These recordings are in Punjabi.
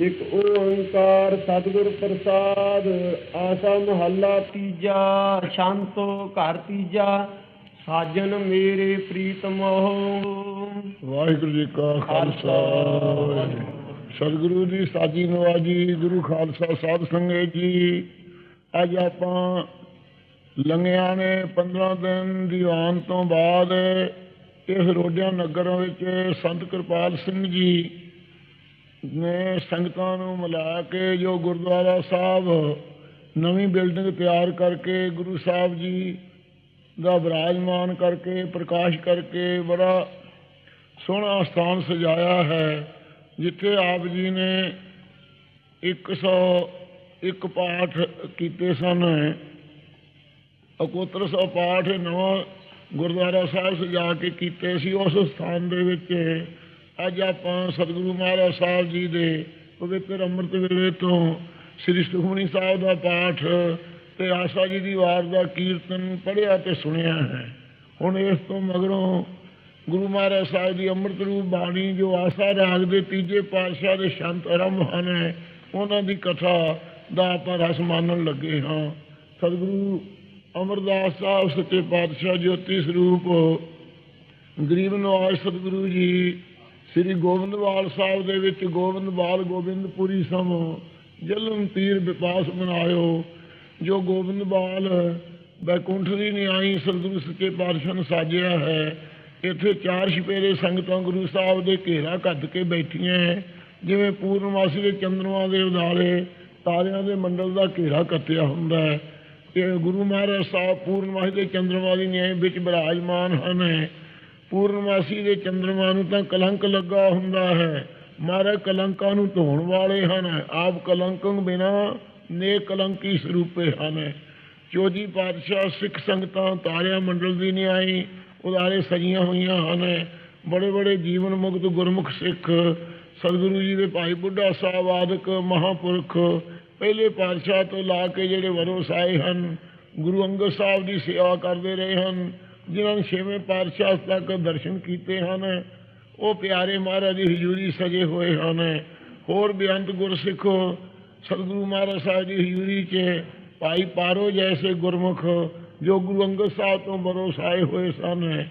ਇਕ ਓੰਕਾਰ ਸਤਿਗੁਰ ਪ੍ਰਸਾਦ, ਆਸਾ ਮਹੱਲਾ ਤੀਜਾ, ਸ਼ਾਂਤੋ ਘਰ ਤੀਜਾ, ਸਾਜਨ ਮੇਰੇ ਪ੍ਰੀਤਮ ਵਾਹਿਗੁਰੂ ਜੀ ਕਾ ਖਾਲਸਾ। ਸਤਿਗੁਰੂ ਦੀ ਸਾਜੀ ਨਵਾਜੀ ਗੁਰੂ ਖਾਲਸਾ ਸਾਧ ਸੰਗਤ ਜੀ। ਅੱਜ ਆਪਾਂ ਲੰਘਿਆ ਨੇ 15 ਦਿਨ ਦੀਵਾਨ ਤੋਂ ਬਾਅਦ ਇਸ ਰੋਡਿਆਂ ਨਗਰ ਵਿੱਚ ਸੰਤ ਕਿਰਪਾਲ ਸਿੰਘ ਜੀ ਨੇ ਸੰਗਤਾਂ ਨੂੰ ਮਿਲਾ ਕੇ ਜੋ ਗੁਰਦੁਆਰਾ ਸਾਹਿਬ ਨਵੀਂ ਬਿਲਡਿੰਗ ਤਿਆਰ ਕਰਕੇ ਗੁਰੂ ਸਾਹਿਬ ਜੀ ਦਾ ਵਿਰਾਜਮਾਨ ਕਰਕੇ, ਪ੍ਰਕਾਸ਼ ਕਰਕੇ ਬੜਾ ਸੋਹਣਾ ਸਥਾਨ ਸਜਾਇਆ ਹੈ, ਜਿੱਥੇ ਆਪ ਜੀ ਨੇ 101 ਪਾਠ ਕੀਤੇ ਸਨ। ਅਕੋਤਰ ਸੌ ਪਾਠ ਨਵਾਂ ਗੁਰਦੁਆਰਾ ਸਾਹਿਬ ਸਜਾ ਕੇ ਕੀਤੇ ਸੀ। ਉਸ ਸਥਾਨ ਦੇ ਵਿੱਚ ਅੱਜ ਆਪਾਂ ਸਤਿਗੁਰੂ ਮਹਾਰਾਜ ਸਾਹਿਬ ਜੀ ਦੇ ਪਵਿੱਤਰ ਅੰਮ੍ਰਿਤ ਵੇਲੇ ਤੋਂ ਸ੍ਰੀ ਸੁਖਮਨੀ ਸਾਹਿਬ ਦਾ ਪਾਠ ਤੇ ਆਸਾ ਜੀ ਦੀ ਵਾਰ ਦਾ ਕੀਰਤਨ ਪੜ੍ਹਿਆ ਤੇ ਸੁਣਿਆ ਹੈ। ਹੁਣ ਇਸ ਤੋਂ ਮਗਰੋਂ ਗੁਰੂ ਮਹਾਰਾਜ ਸਾਹਿਬ ਦੀ ਅੰਮ੍ਰਿਤ ਰੂਪ ਬਾਣੀ ਜੋ ਆਸਾ ਰਾਗ ਦੇ ਤੀਜੇ ਪਾਤਸ਼ਾਹ ਦੇ ਸ਼ੰਤ ਆਰੰਭ ਹਨ, ਉਹਨਾਂ ਦੀ ਕਥਾ ਦਾ ਆਪਾਂ ਰਸ ਮਾਨਣ ਲੱਗੇ ਹਾਂ। ਸਤਿਗੁਰੂ ਅਮਰਦਾਸ ਸਾਹਿਬ, ਸੱਚੇ ਪਾਤਸ਼ਾਹ, ਜੋਤੀ ਸਰੂਪ, ਗਰੀਬ ਨਵਾਜ ਸਤਿਗੁਰੂ ਜੀ ਸ੍ਰੀ ਗੋਬਿੰਦਵਾਲ ਸਾਹਿਬ ਦੇ ਵਿੱਚ ਗੋਬਿੰਦਵਾਲ ਗੋਬਿੰਦਪੁਰੀ ਸਮ ਜਲਨ ਤੀਰ ਵਿਪਾਸ ਬਣਾਇਓ ਜੋ ਗੋਬਿੰਦਵਾਲ ਬੈਕੁੰਠ ਦੀ ਨਿਆਈ ਸਤਿਗੁਰੂ ਸੱਚੇ ਪਾਤਸ਼ਾਹ ਨੇ ਸਾਜਿਆ ਹੈ, ਇੱਥੇ ਚਾਰ ਛਪੇਰੇ ਸੰਗਤਾਂ ਗੁਰੂ ਸਾਹਿਬ ਦੇ ਘੇਰਾ ਕੱਢ ਕੇ ਬੈਠੀਆਂ ਜਿਵੇਂ ਪੂਰਨਮਾਸੀ ਦੇ ਚੰਦਰਮਾ ਦੇ ਉਦਾਲੇ ਤਾਰਿਆਂ ਦੇ ਮੰਡਲ ਦਾ ਘੇਰਾ ਕੱਟਿਆ ਹੁੰਦਾ ਹੈ। ਇਹ ਗੁਰੂ ਮਹਾਰਾਜ ਸਾਹਿਬ ਪੂਰਨਮਾਸੀ ਦੇ ਚੰਦਰਮਾ ਦੀ ਨਿਆਈ ਵਿੱਚ ਬਿਰਾਜਮਾਨ ਹਨ। ਪੂਰਨਮਾਸੀ ਦੇ ਚੰਦਰਮਾ ਨੂੰ ਤਾਂ ਕਲੰਕ ਲੱਗਾ ਹੁੰਦਾ ਹੈ। ਮਹਾਰਾਜ ਕਲੰਕਾਂ ਨੂੰ ਧੋਣ ਵਾਲੇ ਹਨ। ਆਪ ਕਲੰਕੰ ਬਿਨਾ ਨੇ ਕਲੰਕੀ ਸਰੂਪੇ ਹਨ। ਚੌਜੀ ਪਾਤਸ਼ਾਹ ਸਿੱਖ ਸੰਗਤਾਂ ਤਾਰਿਆਂ ਮੰਡਲ ਦੀ ਨਿਆਈ ਉਦਾਰੇ ਸਜੀਆਂ ਹੋਈਆਂ ਹਨ। ਬੜੇ ਬੜੇ ਜੀਵਨ ਮੁਕਤ ਗੁਰਮੁਖ ਸਿੱਖ, ਸਤਿਗੁਰੂ ਜੀ ਦੇ ਭਾਈ ਬੁੱਢਾ ਸਾਹਿਬ ਆਦਿਕ ਮਹਾਪੁਰਖ ਪਹਿਲੇ ਪਾਤਸ਼ਾਹ ਤੋਂ ਲਾ ਕੇ ਜਿਹੜੇ ਵਰੋਸ ਆਏ ਹਨ, ਗੁਰੂ ਅੰਗਦ ਸਾਹਿਬ ਦੀ ਸੇਵਾ ਕਰਦੇ ਰਹੇ ਹਨ। ਜਿਨ੍ਹਾਂ ਨੇ ਛੇਵੇਂ ਪਾਤਸ਼ਾਹ ਤੱਕ ਦਰਸ਼ਨ ਕੀਤੇ ਹਨ, ਉਹ ਪਿਆਰੇ ਮਹਾਰਾਜ ਦੀ ਹਜ਼ੂਰੀ ਸਜੇ ਹੋਏ ਹਨ। ਹੋਰ ਬੇਅੰਤ ਗੁਰਸਿੱਖੋ ਸਤਿਗੁਰੂ ਮਹਾਰਾਜ ਸਾਹਿਬ ਦੀ ਹਜ਼ੂਰੀ 'ਚ ਭਾਈ ਪਾਰੋ ਜੈਸੇ ਗੁਰਮੁਖ ਜੋ ਗੁਰੂ ਅੰਗਦ ਸਾਹਿਬ ਤੋਂ ਬਰੋਸ ਆਏ ਹੋਏ ਸਨ।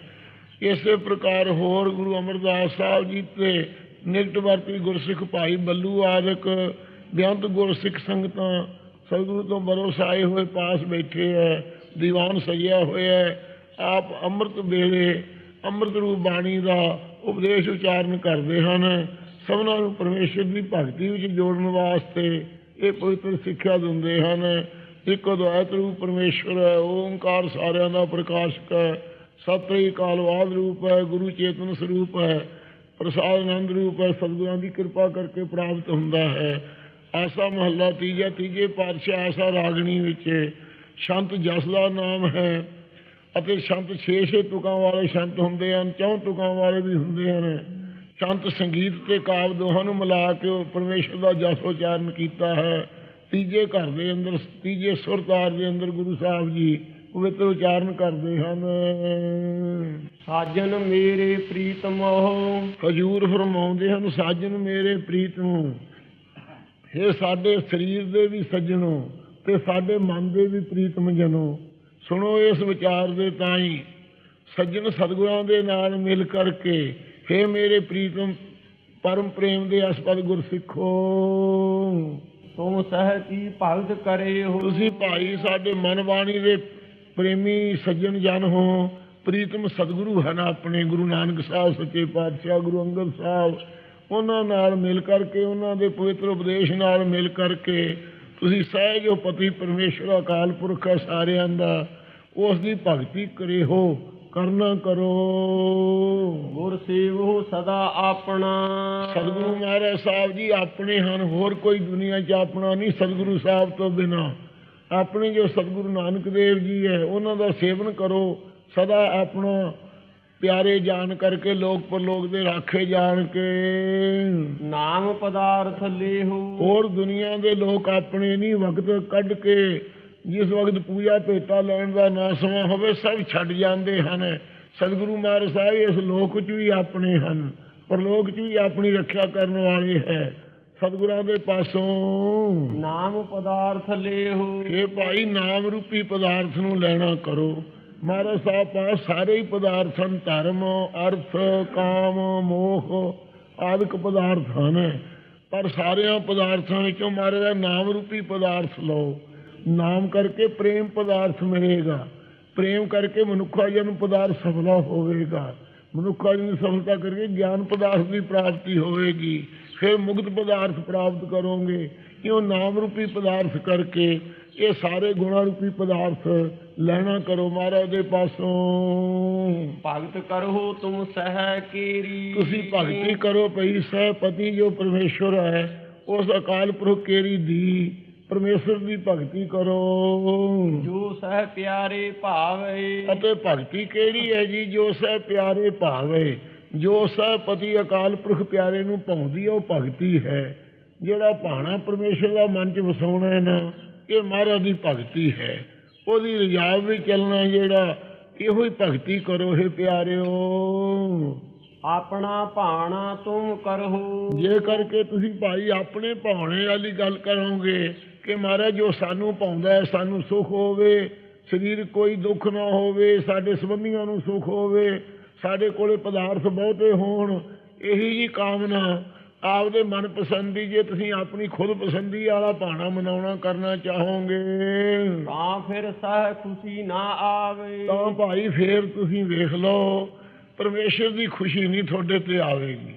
ਇਸੇ ਪ੍ਰਕਾਰ ਹੋਰ ਗੁਰੂ ਅਮਰਦਾਸ ਸਾਹਿਬ ਜੀ ਤੇ ਨਿਕਟ ਵਰਤੀ ਗੁਰਸਿੱਖ ਭਾਈ ਬੱਲੂ ਆਦਿਕ ਬੇਅੰਤ ਗੁਰਸਿੱਖ ਸੰਗਤਾਂ ਸਤਿਗੁਰੂ ਤੋਂ ਬਰੋਸ ਆਏ ਹੋਏ ਪਾਸ ਬੈਠੇ ਹੈ, ਦੀਵਾਨ ਸਜਿਆ ਹੋਇਆ ਹੈ। ਆਪ ਅੰਮ੍ਰਿਤ ਵੇਲੇ ਅੰਮ੍ਰਿਤ ਰੂਪ ਬਾਣੀ ਦਾ ਉਪਦੇਸ਼ ਉਚਾਰਨ ਕਰਦੇ ਹਨ। ਸਭਨਾਂ ਨੂੰ ਪਰਮੇਸ਼ਰ ਦੀ ਭਗਤੀ ਵਿੱਚ ਜੋੜਨ ਵਾਸਤੇ ਇਹ ਪਵਿੱਤਰ ਸਿੱਖਿਆ ਦਿੰਦੇ ਹਨ। ਇੱਕ ਅਦਵੈਤ ਰੂਪ ਪਰਮੇਸ਼ਰ ਹੈ, ਓੰਕਾਰ ਸਾਰਿਆਂ ਦਾ ਪ੍ਰਕਾਸ਼ਕ ਹੈ। ਸਤਿ ਕਾਲਵਾਦ ਰੂਪ ਹੈ, ਗੁਰੂ ਚੇਤਨ ਸਰੂਪ ਹੈ। ਪ੍ਰਸਾਦ ਆਨੰਦ ਰੂਪ ਹੈ, ਸਤਿਗੁਰਾਂ ਦੀ ਕਿਰਪਾ ਕਰਕੇ ਪ੍ਰਾਪਤ ਹੁੰਦਾ ਹੈ। ਆਸਾ ਮਹੱਲਾ ਤੀਜਾ, ਤੀਜੇ ਪਾਤਸ਼ਾਹ ਆਸਾ ਰਾਗਣੀ ਵਿੱਚ ਸ਼ੰਤ ਜਸ ਦਾ ਨਾਮ ਹੈ। ਅਤੇ ਸ਼ੰਤ 6-6 ਤੁਕਾਂ ਵਾਲੇ ਸ਼ੰਤ ਹੁੰਦੇ ਹਨ ਚੌਂ ਤੁਕਾਂ ਵਾਲੇ ਵੀ ਹੁੰਦੇ ਹਨ। ਸ਼ੰਤ ਸੰਗੀਤ ਤੇ ਕਾਵ ਦੋਹਾਂ ਨੂੰ ਮਿਲਾ ਕੇ ਉਹ ਪਰਮੇਸ਼ਰ ਦਾ ਜਸ ਉਚਾਰਨ ਕੀਤਾ ਹੈ। ਤੀਜੇ ਘਰ ਦੇ ਅੰਦਰ ਤੀਜੇ ਸੁਰ ਤਾਰ ਦੇ ਅੰਦਰ ਗੁਰੂ ਸਾਹਿਬ ਜੀ ਪਵਿੱਤਰ ਉਚਾਰਨ ਕਰਦੇ ਹਨ। ਸਾਜਨ ਮੇਰੇ ਪ੍ਰੀਤਮ ਹਜੂਰ ਫਰਮਾਉਂਦੇ ਹਨ ਸਾਜਨ ਮੇਰੇ ਪ੍ਰੀਤਮ ਇਹ ਸਾਡੇ ਸਰੀਰ ਦੇ ਵੀ ਸੱਜਣੋ ਤੇ ਸਾਡੇ ਮਨ ਦੇ ਵੀ ਪ੍ਰੀਤਮ ਜਨੋ ਸੁਣੋ ਇਸ ਵਿਚਾਰ ਦੇ ਤਾਈ ਸੱਜਣ ਸਤਿਗੁਰਾਂ ਦੇ ਨਾਲ ਮਿਲ ਕਰਕੇ हे ਮੇਰੇ ਪ੍ਰੀਤਮ ਪਰਮ ਪ੍ਰੇਮ ਦੇ ਅਸਪਦ ਗੁਰਸਿੱਖੋ ਤੁਮ ਸਹਿਤੀ ਭਗਤ ਕਰੇ ਹੋ? ਤੁਸੀਂ ਭਾਈ ਸਾਡੇ ਮਨ ਬਾਣੀ ਦੇ ਪ੍ਰੇਮੀ ਸੱਜਣ ਜਨ ਹੋ ਪ੍ਰੀਤਮ ਸਤਿਗੁਰੂ ਹਨ ਆਪਣੇ ਗੁਰੂ ਨਾਨਕ ਸਾਹਿਬ ਸੱਚੇ ਪਾਤਸ਼ਾਹ ਗੁਰੂ ਅੰਗਦ ਸਾਹਿਬ। ਉਹਨਾਂ ਨਾਲ ਮਿਲ ਕਰਕੇ ਉਹਨਾਂ ਦੇ ਪਵਿੱਤਰ ਉਪਦੇਸ਼ ਨਾਲ ਮਿਲ ਕਰਕੇ ਤੁਸੀਂ ਸਹਿਜ ਪਤੀ ਪਰਮੇਸ਼ਰ ਅਕਾਲ ਪੁਰਖ ਹੈ ਸਾਰਿਆਂ ਦਾ। ਉਸ ਦੀ ਭਗਤੀ ਕਰੇ ਹੋ ਕਰਨਾ ਕਰੋ। ਗੁਰ ਸੇਵੋ ਸਦਾ ਆਪਣਾ। ਸਤਿਗੁਰੂ ਮਹਾਰਾਜ ਸਾਹਿਬ ਜੀ ਆਪਣੇ ਹਨ ਹੋਰ ਕੋਈ ਦੁਨੀਆ 'ਚ ਆਪਣਾ ਨਹੀਂ ਸਤਿਗੁਰੂ ਸਾਹਿਬ ਤੋਂ ਬਿਨਾ। ਆਪਣੇ ਜੋ ਸਤਿਗੁਰੂ ਨਾਨਕ ਦੇਵ ਜੀ ਹੈ ਉਹਨਾਂ ਦਾ ਸੇਵਨ ਕਰੋ ਸਦਾ ਆਪਣਾ ਪਿਆਰੇ ਜਾਣ ਕਰਕੇ ਲੋਕ ਪਰਲੋਕ ਦੇ ਰਾਖੇ ਜਾਣ ਕੇ। ਨਾਮ ਪਦਾਰਥ ਲੇਹੋ। ਹੋਰ ਦੁਨੀਆ ਦੇ ਲੋਕ ਆਪਣੇ ਨਹੀਂ ਵਕਤ ਕੱਢ ਕੇ ਜਿਸ ਵਕਤ ਪੂਜਾ ਭੇਟਾ ਲੈਣ ਦਾ ਨਾ ਸਮਾਂ ਹੋਵੇ ਸਭ ਛੱਡ ਜਾਂਦੇ ਹਨ। ਸਤਿਗੁਰੂ ਮਹਾਰਾਜ ਸਾਹਿਬ ਇਸ ਲੋਕ 'ਚ ਵੀ ਆਪਣੇ ਹਨ। ਪਰਲੋਕ 'ਚ ਵੀ ਆਪਣੀ ਰੱਖਿਆ ਕਰਨ ਵਾਲੇ ਹੈ। ਸਤਿਗੁਰਾਂ ਦੇ ਪਾਸੋਂ ਨਾਮ ਪਦਾਰਥ ਲੇਹੁ। ਇਹ ਭਾਈ ਨਾਮ ਰੂਪੀ ਪਦਾਰਥ ਨੂੰ ਲੈਣਾ ਕਰੋ। ਮਹਾਰਾਜ ਸਾਹਿਬ ਪਾਸ ਸਾਰੇ ਹੀ ਪਦਾਰਥ ਹਨ ਧਰਮ ਅਰਥ ਕਾਮ ਮੋਹ ਆਦਿਕ ਪਦਾਰਥ ਹਨ। ਪਰ ਸਾਰਿਆਂ ਪਦਾਰਥਾਂ ਵਿੱਚੋਂ ਮਹਾਰਾਜ ਦਾ ਨਾਮ ਰੂਪੀ ਪਦਾਰਥ ਲਓ। ਨਾਮ ਕਰਕੇ ਪ੍ਰੇਮ ਪਦਾਰਥ ਮਿਲੇਗਾ। ਪ੍ਰੇਮ ਕਰਕੇ ਮਨੁੱਖਾ ਜਨ ਪਦਾਰਥ ਸਫਲਾ ਹੋਵੇਗਾ। ਮਨੁੱਖਾ ਜਨ ਸਫਲਤਾ ਕਰਕੇ ਗਿਆਨ ਪਦਾਰਥ ਦੀ ਪ੍ਰਾਪਤੀ ਹੋਵੇਗੀ। ਫਿਰ ਮੁਕਤ ਪਦਾਰਥ ਪ੍ਰਾਪਤ ਕਰੋਗੇ ਕਿਉਂ ਨਾਮ ਰੂਪੀ ਪਦਾਰਥ ਕਰਕੇ ਇਹ ਸਾਰੇ ਗੁਣਾ ਰੂਪੀ ਪਦਾਰਥ ਲੈਣਾ ਕਰੋ ਮਹਾਰਾਜ ਦੇ ਪਾਸੋਂ। ਭਗਤ ਕਰਹੁ ਤੁਮ ਸਹਿ ਕੀਰੀ। ਤੁਸੀਂ ਭਗਤੀ ਕਰੋ ਭਈ ਸਹਿਪਤੀ ਜੋ ਪਰਮੇਸ਼ਵਰ ਹੈ ਉਸ ਅਕਾਲ ਪੁਰਖ ਕੇਰੀ ਦੀ। ਪਰਮੇਸ਼ਵਰ ਦੀ ਭਗਤੀ ਕਰੋ। ਜੋ ਸਹਿ ਪਿਆਰੇ ਭਾਵੇ। ਅਤੇ ਭਗਤੀ ਕਿਹੜੀ ਹੈ ਜੀ? ਜੋ ਸਹਿ ਪਿਆਰੇ ਭਾਵੇ ਜੋ ਸਹਿ ਪਤੀ ਅਕਾਲ ਪੁਰਖ ਪਿਆਰੇ ਨੂੰ ਭਾਉਂਦੀ ਹੈ ਉਹ ਭਗਤੀ ਹੈ। ਜਿਹੜਾ ਭਾਣਾ ਪਰਮੇਸ਼ਰ ਦਾ ਮਨ ਚ ਵਸਾਉਣਾ ਹੈ ਨਾ ਇਹ ਮਹਾਰਾਜ ਦੀ ਭਗਤੀ ਹੈ। ਉਹਦੀ ਰਿਜਾਵ ਵਿੱਚ ਚੱਲਣਾ ਜਿਹੜਾ ਇਹੋ ਹੀ ਭਗਤੀ ਕਰੋ हे ਪਿਆਰਿਓ। ਆਪਣਾ ਭਾਣਾ ਤੁਮ ਕਰਹੁ। ਜੇ ਕਰਕੇ ਤੁਸੀਂ ਭਾਈ ਆਪਣੇ ਭਾਣੇ ਵਾਲੀ ਗੱਲ ਕਰੋਗੇ ਕਿ ਮਹਾਰਾਜ ਜੋ ਸਾਨੂੰ ਪਾਉਂਦਾ ਹੈ ਸਾਨੂੰ ਸੁਖ ਹੋਵੇ। ਸਰੀਰ ਕੋਈ ਦੁੱਖ ਨਾ ਹੋਵੇ ਸਾਡੇ ਸੰਬੰਧੀਆਂ ਨੂੰ ਸੁਖ ਹੋਵੇ ਸਾਡੇ ਕੋਲੇ ਪਦਾਰਥ ਬਹੁਤੇ ਹੋਣ ਇਹੀ ਜੀ ਕਾਮਨਾ। ਆਪਦੇ ਮਨ ਪਸੰਦੀ ਜੇ ਤੁਸੀਂ ਆਪਣੀ ਖੁਦ ਪਸੰਦੀ ਵਾਲਾ ਭਾਣਾ ਮਨਾਉਣਾ ਕਰਨਾ ਚਾਹੋਗੇ। ਤਾਂ ਫਿਰ ਸਹਿ ਖੁਸ਼ੀ ਨਾ ਆਵੇ। ਤਾਂ ਭਾਈ ਫੇਰ ਤੁਸੀਂ ਵੇਖ ਲਓ ਪਰਮੇਸ਼ਰ ਦੀ ਖੁਸ਼ੀ ਨਹੀਂ ਤੁਹਾਡੇ ਤੇ ਆਵੇਗੀ।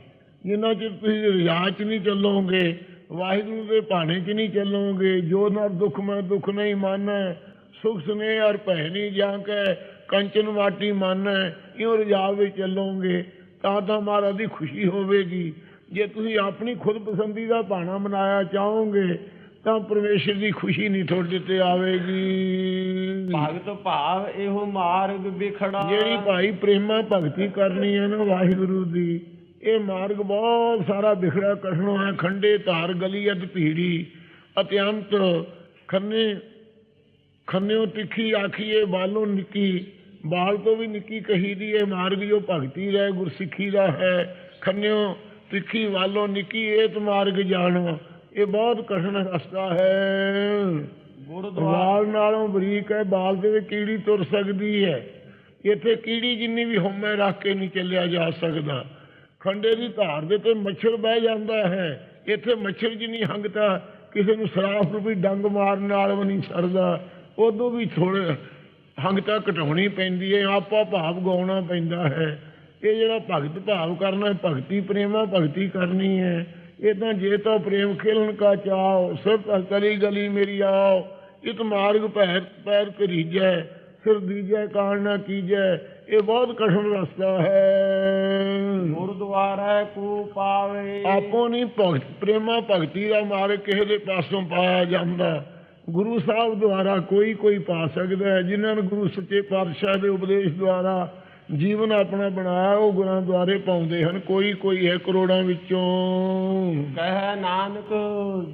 ਜਿੰਨਾ ਚਿਰ ਤੁਸੀਂ ਰਿਆਜ਼ ਨਹੀਂ ਚੱਲੋਗੇ ਵਾਹਿਗੁਰੂ ਦੇ ਭਾਣੇ 'ਚ ਨਹੀਂ ਚੱਲੋਗੇ? ਜੋ ਨਾ ਦੁੱਖ ਮੈਂ ਦੁੱਖ ਨਹੀਂ ਮਾਨੈ। ਸੁਖ ਸੁਨੇ ਔਰ ਭੈ ਨਹੀਂ ਜਾਂ ਕੇ ਕੰਚਨ ਮਾਟੀ ਮਾਨੈ। ਇਉਂ ਰਿਆਜ਼ ਵਿੱਚ ਚੱਲੋਗੇ। ਤਾਂ ਤਾਂ ਮਹਾਰਾਜ ਦੀ ਖੁਸ਼ੀ ਹੋਵੇਗੀ। ਜੇ ਤੁਸੀਂ ਆਪਣੀ ਖੁਦ ਪਸੰਦੀ ਦਾ ਭਾਣਾ ਮਨਾਇਆ ਚਾਹੋਗੇ ਤਾਂ ਪਰਮੇਸ਼ਰ ਦੀ ਖੁਸ਼ੀ ਨਹੀਂ ਤੁਹਾਡੇ ਤੇ ਆਵੇਗੀ। ਭਗਤ ਭਾਵ ਇਹੋ ਮਾਰਗ ਵਿਖੜਾ। ਜਿਹੜੀ ਭਾਈ ਪ੍ਰੇਮਾ ਭਗਤੀ ਕਰਨੀ ਹੈ ਨਾ ਵਾਹਿਗੁਰੂ ਦੀ ਇਹ ਮਾਰਗ ਬਹੁਤ ਸਾਰਾ ਵਿਖੜਾ ਕਠਣੋ ਹੈ ਖੰਡੇ ਧਾਰ ਗਲੀ ਅਧ ਭੀੜੀ ਅਤਿਅੰਤ ਖੰਨੇ ਖੰਨਿਓ ਤਿੱਖੀ ਆਖੀਏ ਬਾਲੋਂ ਨਿੱਕੀ ਬਾਲ ਤੋਂ ਵੀ ਨਿੱਕੀ ਕਹੀ ਦੀ ਇਹ ਮਾਰਗ ਜੋ ਭਗਤੀ ਰਹਿ ਗੁਰਸਿੱਖੀ ਦਾ ਹੈ ਖੰਨਿਓ ਤਿੱਖੀ ਵਾਲੋਂ ਨਿੱਕੀ ਏਤ ਮਾਰਗ ਜਾਣੋ। ਇਹ ਬਹੁਤ ਕਠਿਨ ਰਸਤਾ ਹੈ। ਗੁਰਦੁਆਰਾ ਨਾਲੋਂ ਬਰੀਕ ਹੈ ਬਾਲ ਦੇ ਵਿੱਚ ਕੀੜੀ ਤੁਰ ਸਕਦੀ ਹੈ। ਇੱਥੇ ਕੀੜੀ ਜਿੰਨੀ ਵੀ ਹਉਮੈ ਰੱਖ ਕੇ ਨਹੀਂ ਚੱਲਿਆ ਜਾ ਸਕਦਾ। ਖੰਡੇ ਦੀ ਧਾਰ ਦੇ ਤੇ ਮੱਛਰ ਬਹਿ ਜਾਂਦਾ ਹੈ। ਇੱਥੇ ਮੱਛਰ ਜਿੰਨੀ ਹੰਗਤਾ ਕਿਸੇ ਨੂੰ ਸਰਾਫ ਰੂਪੀ ਡੰਗ ਮਾਰਨ ਨਾਲ ਵੀ ਨਹੀਂ ਸਰਦਾ ਉਦੋਂ ਵੀ ਥੋੜੇ ਹੰਗਤਾ ਘਟਾਉਣੀ ਪੈਂਦੀ ਹੈ ਆਪਾ ਭਾਵ ਗਾਉਣਾ ਪੈਂਦਾ ਹੈ। ਇਹ ਜਿਹੜਾ ਭਗਤ ਭਾਵ ਕਰਨਾ ਭਗਤੀ ਪ੍ਰੇਮਾ ਭਗਤੀ ਕਰਨੀ ਹੈ। ਇਹ ਤਾਂ ਜੇ ਤਾਂ ਪ੍ਰੇਮ ਖੇਲਣ ਕਾ ਚਾਓ ਸਭ ਕਲੀ ਗਲੀ ਮੇਰੀ ਆਓ। ਇਤ ਮਾਰਗ ਪੈਰ ਪੈਰ ਕਰੀਜੈ ਸਿਰ ਦੀਜੈ, ਕਾਣ ਨਾ ਕੀਜੈ। ਇਹ ਬਹੁਤ ਕਠਿਨ ਰਸਤਾ ਹੈ। ਗੁਰਦੁਆਰਾ ਕੋ ਪਾਵੇ। ਆਪੋ ਨਹੀਂ ਭਗਤ ਪ੍ਰੇਮਾ ਭਗਤੀ ਦਾ ਮਾਰਗ ਕਿਸੇ ਦੇ ਪਾਸੋਂ ਪਾਇਆ ਜਾਂਦਾ। ਗੁਰੂ ਸਾਹਿਬ ਦੁਆਰਾ ਕੋਈ ਕੋਈ ਪਾ ਸਕਦਾ ਹੈ। ਜਿਨ੍ਹਾਂ ਨੇ ਗੁਰੂ ਸੱਚੇ ਪਾਤਸ਼ਾਹ ਦੇ ਉਪਦੇਸ਼ ਦੁਆਰਾ ਜੀਵਨ ਆਪਣਾ ਬਣਾਇਆ ਉਹ ਗੁਰਾਂ ਦੁਆਰੇ ਪਾਉਂਦੇ ਹਨ। ਕੋਈ ਕੋਈ ਹੈ ਕਰੋੜਾਂ ਵਿੱਚੋਂ। ਕਹਿ ਨਾਨਕ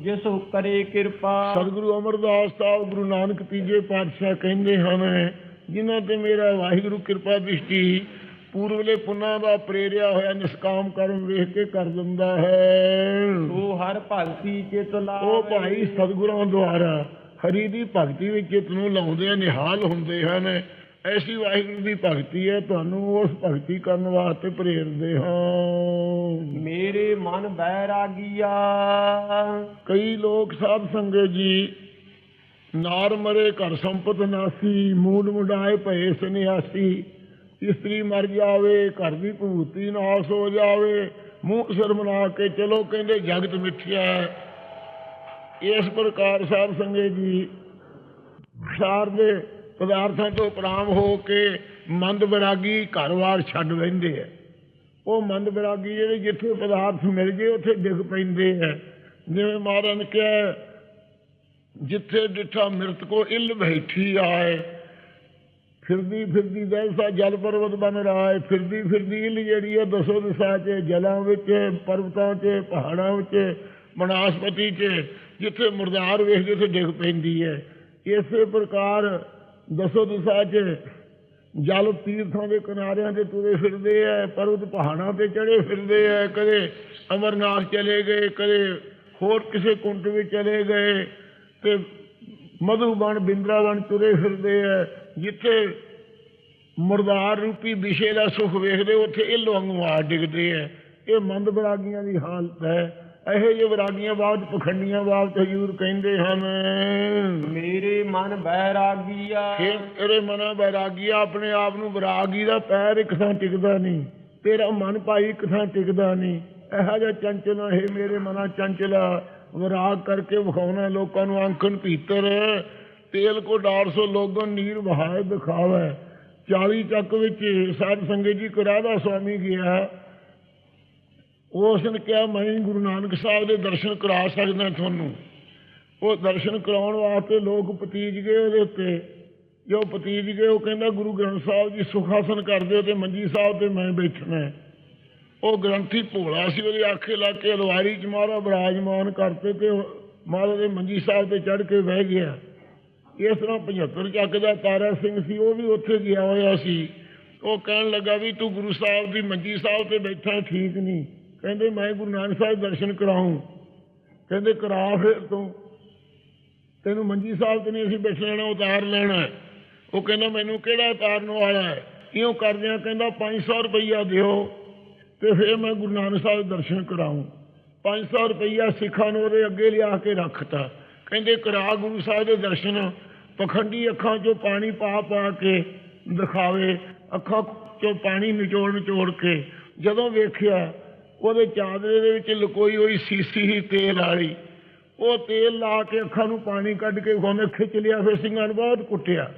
ਜਿਸ ਕਰੇ ਕਿਰਪਾ। ਸਤਿਗੁਰੂ ਅਮਰਦਾਸ ਸਾਹਿਬ ਗੁਰੂ ਨਾਨਕ ਤੀਜੇ ਪਾਤਸ਼ਾਹ ਕਹਿੰਦੇ ਹਨ ਜਿਨ੍ਹਾਂ ਤੇ ਮੇਰਾ ਵਾਹਿਗੁਰੂ ਕਿਰਪਾ ਦ੍ਰਿਸ਼ਟੀ ਪੂਰਵਲੇ ਪੁੰਨਾਂ ਦਾ ਪ੍ਰੇਰਿਆ ਹੋਇਆ ਨਿਸਕਾਮ ਕਰਮ ਵੇਖ ਕੇ ਕਰ ਦਿੰਦਾ ਹੈ। ਤੂੰ ਹਰ ਭਗਤੀ ਚਿਤ ਲਾਵੇ। ਉਹ ਭਾਈ ਸਤਿਗੁਰਾਂ ਦੁਆਰਾ ਹਰੀ ਦੀ ਭਗਤੀ ਵਿੱਚ ਚਿਤ ਨੂੰ ਲਾਉਂਦੇ ਆ ਨਿਹਾਲ ਹੁੰਦੇ ਹਨ। ਐਸੀ ਵਾਹਿਗੁਰੂ ਦੀ ਭਗਤੀ ਹੈ ਤੁਹਾਨੂੰ ਉਸ ਭਗਤੀ ਕਰਨ ਵਾਸਤੇ ਪ੍ਰੇਰਦੇ ਹਾਂ। ਮੇਰੇ ਮਨ ਬੈਰਾਗੀਆ। ਕਈ ਲੋਕ ਸਾਧ ਸੰਗਤ ਜੀ ਨਾਰ ਮਰੇ ਘਰ ਸੰਪਤ ਨਾਸੀ ਮੂਡ ਮੁਡਾਏ ਭਏ ਸੰਨਿਆਸੀ। ਇਸਤਰੀ ਮਰ ਜਾਵੇ, ਘਰ ਦੀ ਭੂਤੀ ਨਾਸ ਹੋ ਜਾਵੇ, ਮੂੰਹ ਸਿਰ ਬਣਾ ਕੇ ਚਲੋ ਕਹਿੰਦੇ ਜਗਤ ਮਿੱਠਿਆ ਇਸ ਪ੍ਰਕਾਰ ਸਾਧ ਸੰਗਤ ਜੀ ਸਾਰ ਦੇ ਪਦਾਰਥਾਂ ਤੋਂ ਪ੍ਰਾਮ ਹੋ ਕੇ ਮੰਦ ਵਿਰਾਗੀ ਘਰ-ਬਾਰ ਛੱਡ ਲੈਂਦੇ ਆ। ਉਹ ਮੰਦ ਵਿਰਾਗੀ ਜਿਹੜੇ ਜਿੱਥੇ ਪਦਾਰਥ ਮਿਲ ਗਏ, ਉੱਥੇ ਡਿੱਗ ਪੈਂਦੇ ਆ। ਜਿਵੇਂ ਮਹਾਰਾਜ ਨੇ ਕਿਹਾ, ਜਿੱਥੇ ਡਿਠਾ ਮਿਰਤ ਕੋ ਇਲ ਬੈਠੀ ਆਏ ਫਿਰਦੀ ਫਿਰਦੀ ਦੈਸਾ ਜਲ ਪਰਵਤ ਬਨ ਰਹਾ ਹੈ, ਫਿਰਦੀ ਫਿਰਦੀ ਜਿਹੜੀ ਹੈ, ਦਸੋ ਦਿਸ਼ਾ 'ਚ, ਜਲਾਂ ਵਿੱਚ, ਪਰਬਤਾਂ 'ਚ, ਪਹਾੜਾਂ ਵਿੱਚ, ਬਨਾਸਪਤੀ 'ਚ, ਜਿੱਥੇ ਮੁਰਦਾਰ ਵੇਖਦੇ ਉੱਥੇ ਡਿੱਗ ਪੈਂਦੀ ਹੈ। ਇਸੇ ਪ੍ਰਕਾਰ ਦਸੋ ਦਿਸ਼ਾ 'ਚ ਜਲ ਤੀਰਥਾਂ ਦੇ ਕਿਨਾਰਿਆਂ ਤੇ ਤੁਰੇ ਫਿਰਦੇ ਐ ਪਰਬਤ ਪਹਾੜਾਂ ਤੇ ਚੜੇ ਫਿਰਦੇ ਐ ਕਦੇ ਅਮਰਨਾਥ ਚਲੇ ਗਏ, ਕਦੇ ਹੋਰ ਕਿਸੇ ਕੁੰਟ ਵਿੱਚ ਚਲੇ ਗਏ ਤੇ ਮਧੂਬਨ ਬਿੰਦਰਾਵਨ ਤੁਰੇ ਫਿਰਦੇ ਆ। ਜਿੱਥੇ ਮੁਰਦਾਰ ਰੂਪੀ ਵਿਸ਼ੇ ਦਾ ਸੁਖ ਵੇਖਦੇ ਉੱਥੇ ਇਹ ਲੋਂਗ ਮਾਰ ਡਿੱਗਦੇ ਆ ਇਹ ਮੰਦ ਵਿਰਾਗੀਆਂ ਦੀ ਹਾਲਤ ਹੈ ਇਹੋ ਜਿਹੇ ਵਿਰਾਗੀਆਂ ਬਾਬਤ ਪਖੰਡੀਆਂ ਬਾਬਤ ਹਜ਼ੂਰ ਕਹਿੰਦੇ ਹਨ। ਮੇਰੇ ਮਨ ਬੈਰਾਗੀਆ। ਫਿਰ ਤੇਰੇ ਮਨਾ ਬੈਰਾਗੀਆ ਆਪਣੇ ਆਪ ਨੂੰ ਵਿਰਾਗੀ ਦਾ ਪੈਰ ਇੱਕ ਥਾਂ ਟਿਕਦਾ ਨਹੀਂ ਤੇਰਾ ਮਨ ਭਾਈ ਇੱਕ ਥਾਂ ਟਿਕਦਾ ਨਹੀਂ। ਇਹੋ ਜਿਹਾ ਚੰਚਲ ਹੈ ਮੇਰੇ ਮਨਾ ਚੰਚਲਾ ਵਿਰਾਗ ਕਰਕੇ ਵਿਖਾਉਣਾ ਲੋਕਾਂ ਨੂੰ ਅੰਕਨ ਭੀਤਰ। ਤੇਲ ਕੋ 150 ਲੋਗਨ ਨੀਰ ਵਹਾਏ ਦਿਖਾਵੇ। 40 ਚੱਕ ਵਿੱਚ ਸਾਧ ਸੰਗਤ ਜੀ ਕੋ ਰਾਧਾ ਸੁਆਮੀ ਗਿਆ। ਉਸ ਨੇ ਕਿਹਾ, ਮੈਂ ਗੁਰੂ ਨਾਨਕ ਸਾਹਿਬ ਦੇ ਦਰਸ਼ਨ ਕਰਾ ਸਕਦਾ ਤੁਹਾਨੂੰ। ਉਹ ਦਰਸ਼ਨ ਕਰਾਉਣ ਵਾਸਤੇ ਲੋਕ ਪਤੀਜ ਗਏ ਉਹਦੇ ਉੱਤੇ। ਜੋ ਪਤੀਜ ਗਏ, ਉਹ ਕਹਿੰਦਾ, ਗੁਰੂ ਗ੍ਰੰਥ ਸਾਹਿਬ ਜੀ ਸੁਖਾਸਨ ਕਰ ਦਿਓ ਤੇ ਮੰਜੀ ਸਾਹਿਬ ਤੇ ਮੈਂ ਬੈਠਣਾ। ਉਹ ਗ੍ਰੰਥੀ ਭੋਲਾ ਸੀ, ਉਹਦੇ ਆਖੇ ਲਾ ਕੇ ਅਲਵਾਰੀ ਚ ਮਹਾਰਾ ਬਿਰਾਜਮਾਨ ਕਰਤੇ ਤੇ ਉਹ ਮਹਾਰਾਜ ਦੇ ਮੰਜੀ ਸਾਹਿਬ ਤੇ ਚੜ ਕੇ ਬਹਿ ਗਿਆ। ਇਸ ਤਰ੍ਹਾਂ 75 ਚੱਕ ਦਾ ਤਾਰਾ ਸਿੰਘ ਸੀ, ਉਹ ਵੀ ਉੱਥੇ ਗਿਆ ਹੋਇਆ ਸੀ। ਉਹ ਕਹਿਣ ਲੱਗਾ ਵੀ ਤੂੰ ਗੁਰੂ ਸਾਹਿਬ ਦੀ ਮੰਜੀ ਸਾਹਿਬ ਤੇ ਬੈਠਾ, ਠੀਕ ਨਹੀਂ। ਕਹਿੰਦੇ, ਮੈਂ ਗੁਰੂ ਨਾਨਕ ਸਾਹਿਬ ਦਰਸ਼ਨ ਕਰਾਉਂ ਕਹਿੰਦੇ, ਕਰਾ ਫਿਰ ਤੂੰ। ਤੈਨੂੰ ਮੰਜੀ ਸਾਹਿਬ ਤੇ ਨਹੀਂ ਅਸੀਂ ਬੈਠ ਲੈਣਾ ਉਤਾਰ ਲੈਣਾ। ਉਹ ਕਹਿੰਦਾ, ਮੈਨੂੰ ਕਿਹੜਾ ਉਤਾਰਨ ਵਾਲਾ ਹੈ? ਇਉਂ ਕਰਦਿਆਂ ਕਹਿੰਦਾ 500 ਰੁਪਈਆ ਦਿਓ ਤੇ ਫਿਰ ਮੈਂ ਗੁਰੂ ਨਾਨਕ ਸਾਹਿਬ ਦੇ ਦਰਸ਼ਨ ਕਰਾਉਂ 500 ਰੁਪਈਆ ਸਿੱਖਾਂ ਨੂੰ ਉਹਦੇ ਅੱਗੇ ਲਿਆ ਕੇ ਰੱਖਤਾ। ਕਹਿੰਦੇ, ਕਰਾ ਗੁਰੂ ਸਾਹਿਬ ਦੇ ਦਰਸ਼ਨ। ਪਖੰਡੀ ਅੱਖਾਂ 'ਚੋਂ ਪਾਣੀ ਪਾ ਪਾ ਕੇ ਦਿਖਾਵੇ, ਅੱਖਾਂ 'ਚੋਂ ਪਾਣੀ ਨਿਚੋੜ ਨਿਚੋੜ ਕੇ। ਜਦੋਂ ਵੇਖਿਆ, ਉਹਦੇ ਚਾਦਰੇ ਦੇ ਵਿੱਚ ਲਕੋਈ ਹੋਈ ਸੀਸੀ ਹੀ ਤੇਲ ਵਾਲੀ। ਉਹ ਤੇਲ ਲਾ ਕੇ ਅੱਖਾਂ ਨੂੰ ਪਾਣੀ ਕੱਢ ਕੇ ਗੋਨੇ ਖਿੱਚ ਲਿਆ, ਫਿਰ ਸਿੰਘਾਂ ਨੂੰ ਬਹੁਤ ਕੁੱਟਿਆ।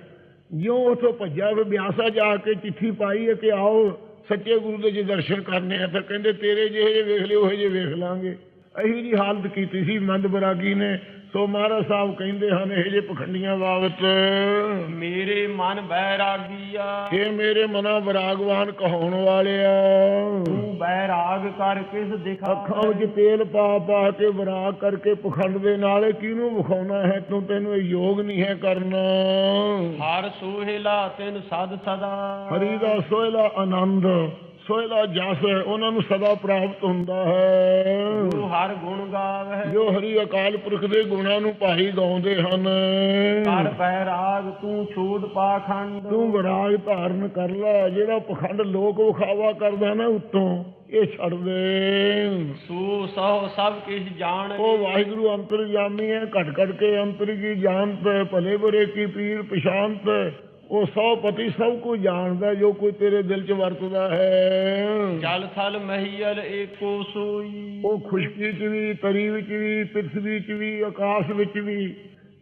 ਜਿਉਂ ਉਥੋਂ ਭੱਜਿਆ, ਫਿਰ ਬਿਆਸਾ ਜਾ ਕੇ ਚਿੱਠੀ ਪਾਈ ਹੈ ਕਿ ਆਓ, ਸੱਚੇ ਗੁਰੂ ਦੇ ਜੇ ਦਰਸ਼ਨ ਕਰਨੇ ਆ ਫਿਰ ਕਹਿੰਦੇ ਤੇਰੇ ਜਿਹੇ ਜੇ ਵੇਖ ਲਿਓ, ਉਹ ਜੇ ਵੇਖ ਲਾਂਗੇ। ਅਹੀ ਜੀ ਹਾਲਤ ਕੀਤੀ ਸੀ ਮੰਦ ਬਰਾਗੀ ਨੇ। ਸੋ ਮਹਾਰਾਜ ਸਾਹਿਬ ਕਹਿੰਦੇ ਹਨ ਇਹ ਜੇ ਪਖੰਡੀਆਂ ਬਾਬਤ ਮੇਰੇ ਮਨ ਬੈਰਾਗੀਆ ਇਹ ਮੇਰੇ ਮਨਾ ਬਰਾਗਵਾਨ ਕਹਾਉਣ ਵਾਲਿਆ ਤੂੰ ਬੈਰਾਗ ਕਰ ਕਿਸ ਦਿਖਾ? ਅੱਖਾਂ ਵਿੱਚ ਤੇਲ ਪਾ ਪਾ ਕੇ ਵਿਰਾਗ ਕਰਕੇ ਪਖੰਡ ਦੇ ਨਾਲ ਕਿਹਨੂੰ ਵਿਖਾਉਣਾ ਹੈ? ਤੂੰ ਤੈਨੂੰ ਇਹ ਯੋਗ ਨਹੀਂ ਹੈ ਕਰਨਾ। ਹਰ ਸੋਹਿਲਾ ਤਿਨ ਸਦ ਸਦਾ। ਹਰੀ ਦਾ ਸੋਇਲਾ ਆਨੰਦ। ਸੋਇਲਾ ਜਸ ਉਹਨਾਂ ਨੂੰ ਸਦਾ ਪ੍ਰਾਪਤ ਹੁੰਦਾ ਹੈ। ਗੁਰੂ ਹਰ ਗੁਣ ਗਾਵੇ ਜੋ ਹਰੀ ਅਕਾਲ ਪੁਰਖ ਦੇ ਗੁਣਾਂ ਨੂੰ ਭਾਈ ਗਾਉਂਦੇ ਹਨ। ਕਰ ਬੈਰਾਗ ਤੂੰ ਛੂਟ ਪਾਖੰਡ। ਤੂੰ ਵਿਰਾਗ ਧਾਰਨ ਕਰ ਲੈ ਜਿਹੜਾ ਪਖੰਡ ਲੋਕ ਵਿਖਾਵਾ ਕਰਦਾ ਨਾ ਉੱਤੋਂ ਇਹ ਛੱਡ ਦੇ। ਸੂ ਸਹੁ ਸਭ ਕਿਛ ਜਾਣ ਉਹ ਵਾਹਿਗੁਰੂ ਅੰਤਰਜਾਮੀ ਹੈ ਘਟ ਘਟ ਕੇ ਅੰਤਰ ਕੀ ਜਾਣਤ ਭਲੇ ਬੁਰੇ ਕੀ ਪੀਰ ਪਛਾਨਤ ਉਹ ਸਭ ਪਤੀ ਸਭ ਕੁਝ ਜਾਣਦਾ ਜੋ ਕੋਈ ਤੇਰੇ ਦਿਲ 'ਚ ਵਰਤਦਾ ਹੈ। ਜਲ ਥਲ ਮਹੀਲ ਏਕੋ ਸੋਈ। ਉਹ ਖੁਸ਼ਕੀ 'ਚ ਵੀ ਤਰੀ ਵਿੱਚ ਵੀ ਪ੍ਰਿਥਵੀ 'ਚ ਵੀ ਆਕਾਸ਼ ਵਿੱਚ ਵੀ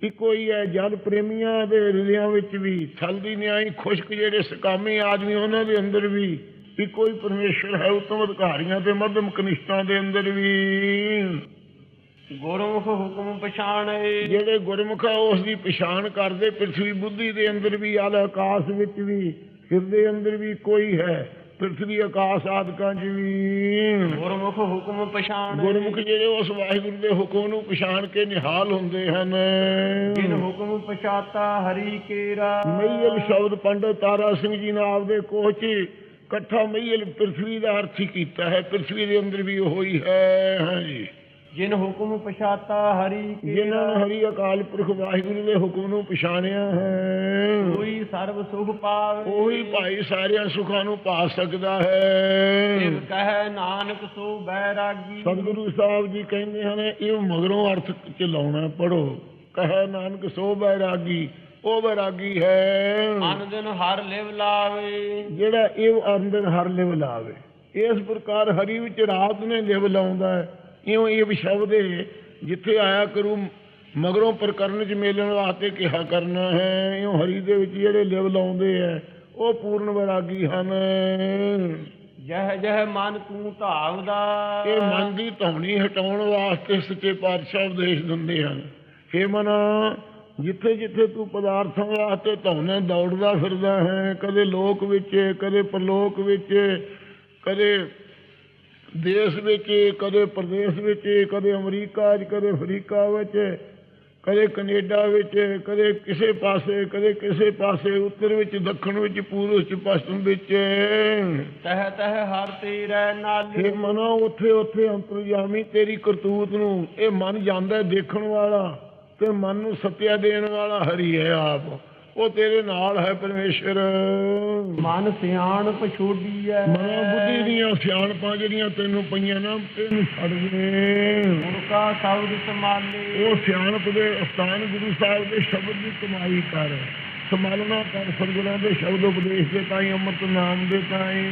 ਇੱਕੋ ਹੀ ਹੈ ਜਲ ਪ੍ਰੇਮੀਆਂ ਦੇ ਹਿਰਦਿਆਂ ਵਿੱਚ ਵੀ। ਥਲ ਦੀ ਨਿਆਈ ਖੁਸ਼ਕ ਜਿਹੜੇ ਸਕਾਮੀ ਆਦਮੀ ਉਹਨਾਂ ਦੇ ਅੰਦਰ ਵੀ। ਇੱਕੋ ਹੀ ਪਰਮੇਸ਼ਰ ਹੈ ਉੱਤਮ ਅਧਿਕਾਰੀਆਂ ਤੇ ਮੱਧਮ ਕਨਿਸ਼ਟਾਂ ਦੇ ਅੰਦਰ ਵੀ। ਗੁਰਮੁਖ ਹੁਕਮ ਪਛਾਣੇ। ਜਿਹੜੇ ਗੁਰਮੁਖ ਆ ਉਸ ਦੀ ਪਛਾਣ ਕਰਦੇ ਪ੍ਰਿਥਵੀ ਬੁੱਧੀ ਦੇ ਅੰਦਰ ਵੀ ਆਲ ਆਕਾਸ਼ ਵਿੱਚ ਵੀ ਹਿਰਦੇ ਅੰਦਰ ਵੀ ਕੋਈ ਹੈ। ਪ੍ਰਿਥਵੀ ਆਕਾਸ਼ ਆਦਿਕਾਂ 'ਚ ਵੀ। ਗੁਰਮੁਖ ਹੁਕਮ ਪਛਾਣੇ। ਗੁਰਮੁਖ ਜਿਹੜੇ ਉਸ ਵਾਹਿਗੁਰੂ ਦੇ ਹੁਕਮ ਨੂੰ ਪਛਾਣ ਕੇ ਨਿਹਾਲ ਹੁੰਦੇ ਹਨ। ਜਿਨ ਹੁਕਮ ਪਛਾਤਾ ਹਰੀ ਕੇਰਾ। ਮਈਲ ਸ਼ਬਦ ਪੰਡਤ ਤਾਰਾ ਸਿੰਘ ਜੀ ਨੇ ਆਪਦੇ ਕੋਹ 'ਚ ਇਕੱਠਾ ਮਈਲ ਪ੍ਰਿਥਵੀ ਦਾ ਅਰਥ ਕੀਤਾ ਹੈ। ਪ੍ਰਿਥਵੀ ਦੇ ਅੰਦਰ ਵੀ ਉਹ ਹੀ ਹੈ ਹਾਂਜੀ ਜਿਨ ਹੁਕਮ ਪਛਾਤਾ ਹਰੀ ਜਿਨ੍ਹਾਂ ਕੇਰਾ ਨੇ ਹਰੀ ਅਕਾਲ ਪੁਰਖ ਵਾਹਿਗੁਰੂ ਦੇ ਹੁਕਮ ਨੂੰ ਪਛਾਣਿਆ ਹੈ। ਕੋਈ ਸਰਬ ਸੁਖ ਪਾਵੇ। ਉਹੀ ਭਾਈ ਸਾਰਿਆਂ ਸੁੱਖਾਂ ਨੂੰ ਪਾ ਸਕਦਾ ਹੈ। ਤਿਵ ਕਹੈ ਨਾਨਕ ਸੋ ਬੈਰਾਗੀ। ਸਤਿਗੁਰੂ ਸਾਹਿਬ ਜੀ ਕਹਿੰਦੇ ਹਨ ਇਹ ਮਗਰੋਂ ਅਰਥ ਚ ਲਾਉਣਾ ਪੜੋ ਕਹੇ ਨਾਨਕ ਸੋ ਬੈਰਾਗੀ ਉਹ ਬੈਰਾਗੀ ਹੈ। ਅਨ ਦਿਨ ਹਰ ਲਿਵ ਲਾਵੇ। ਜਿਹੜਾ ਇਹ ਅੰਦਰ ਹਰ ਲਿਵ ਲਾਵੇ ਇਸ ਪ੍ਰਕਾਰ ਹਰੀ ਵਿੱਚ ਰਾਤ ਨੇ ਲਿਵ ਲਾਉਂਦਾ ਹੈ। ਇਉਂ ਇਹ ਸ਼ਬਦ ਹੈ? ਜਿੱਥੇ ਆਇਆ ਕਰੂ ਮਗਰੋਂ ਪ੍ਰਕਰਨ ਚ ਮੇਲਣ ਵਾਸਤੇ ਕਿਹਾ ਕਰਨਾ ਹੈ। ਇਉਂ ਹਰੀ ਦੇ ਵਿੱਚ ਜਿਹੜੇ ਲਿਵ ਲਾਉਂਦੇ ਹੈ ਉਹ ਪੂਰਨ ਵੈਰਾਗੀ ਹਨ। ਜਹ ਜਹ ਮਨ ਤੂੰ ਧਾਵਦਾ। ਇਹ ਮਨ ਦੀ ਧੌਣੀ ਹਟਾਉਣ ਵਾਸਤੇ ਸੱਚੇ ਪਾਤਸ਼ਾਹ ਉਪਦੇਸ਼ ਦਿੰਦੇ ਹਨ। ਹੇ ਮਨਾ ਜਿੱਥੇ ਜਿੱਥੇ ਤੂੰ ਪਦਾਰਥਾਂ ਵਾਸਤੇ ਧੌਣੇ ਦੌੜਦਾ ਫਿਰਦਾ ਹੈ ਕਦੇ ਲੋਕ ਵਿੱਚ ਕਦੇ ਪਰਲੋਕ ਵਿੱਚ ਕਦੇ ਦੇਸ਼ ਵਿੱਚ ਕਦੇ ਪ੍ਰਦੇਸ਼ ਵਿੱਚ ਕਦੇ ਅਮਰੀਕਾ 'ਚ ਕਦੇ ਅਫਰੀਕਾ ਵਿੱਚ ਕਦੇ ਕੈਨੇਡਾ ਵਿੱਚ ਕਦੇ ਕਿਸੇ ਪਾਸੇ ਕਦੇ ਕਿਸੇ ਪਾਸੇ ਉੱਤਰ ਵਿੱਚ ਦੱਖਣ ਵਿੱਚ ਪੂਰਬ ਵਿੱਚ ਪੱਛਮ ਵਿੱਚ। ਤਹ ਤਹ ਹਰ ਤੇਰੇ ਨਾਲ। ਇਹ ਮਨਾ ਉੱਥੇ ਉੱਥੇ ਅੰਤਰਜਾਮੀ ਤੇਰੀ ਕਰਤੂਤ ਨੂੰ। ਇਹ ਮਨ ਜਾਂਦਾ ਦੇਖਣ ਵਾਲਾ ਤੇ ਮਨ ਨੂੰ ਸਤਿਆ ਦੇਣ ਵਾਲਾ ਹਰੀ ਹੈ ਆਪ। ਉਹ ਤੇਰੇ ਨਾਲ ਹੈ ਪਰਮੇਸ਼ਰ। ਮਨ ਸਿਆਣ ਪਛੋੜੀ ਐ। ਮਨਾ ਬੁੱਧੀ ਦੀਆਂ ਸਿਆਣਪਾਂ ਜਿਹੜੀਆਂ ਤੈਨੂੰ ਪਈਆਂ ਨਾ ਤੈਨੂੰ ਛੱਡ ਦੇ। ਗੁਰ ਕਾ ਸ਼ਬਦ ਸੰਭਾਲੇ। ਉਹ ਸਿਆਣਪ ਦੇ ਅਸਥਾਨ ਗੁਰੂ ਸਾਹਿਬ ਦੇ ਸ਼ਬਦ ਦੀ ਕਮਾਈ ਕਰ। ਸੰਭਾਲਣਾ ਕਰ ਸਤਿਗੁਰਾਂ ਦੇ ਸ਼ਬਦ ਉਪਦੇਸ਼ ਦੇ ਤਾਈ ਅੰਮ੍ਰਿਤ ਨਾਮ ਦੇ ਤਾਈ।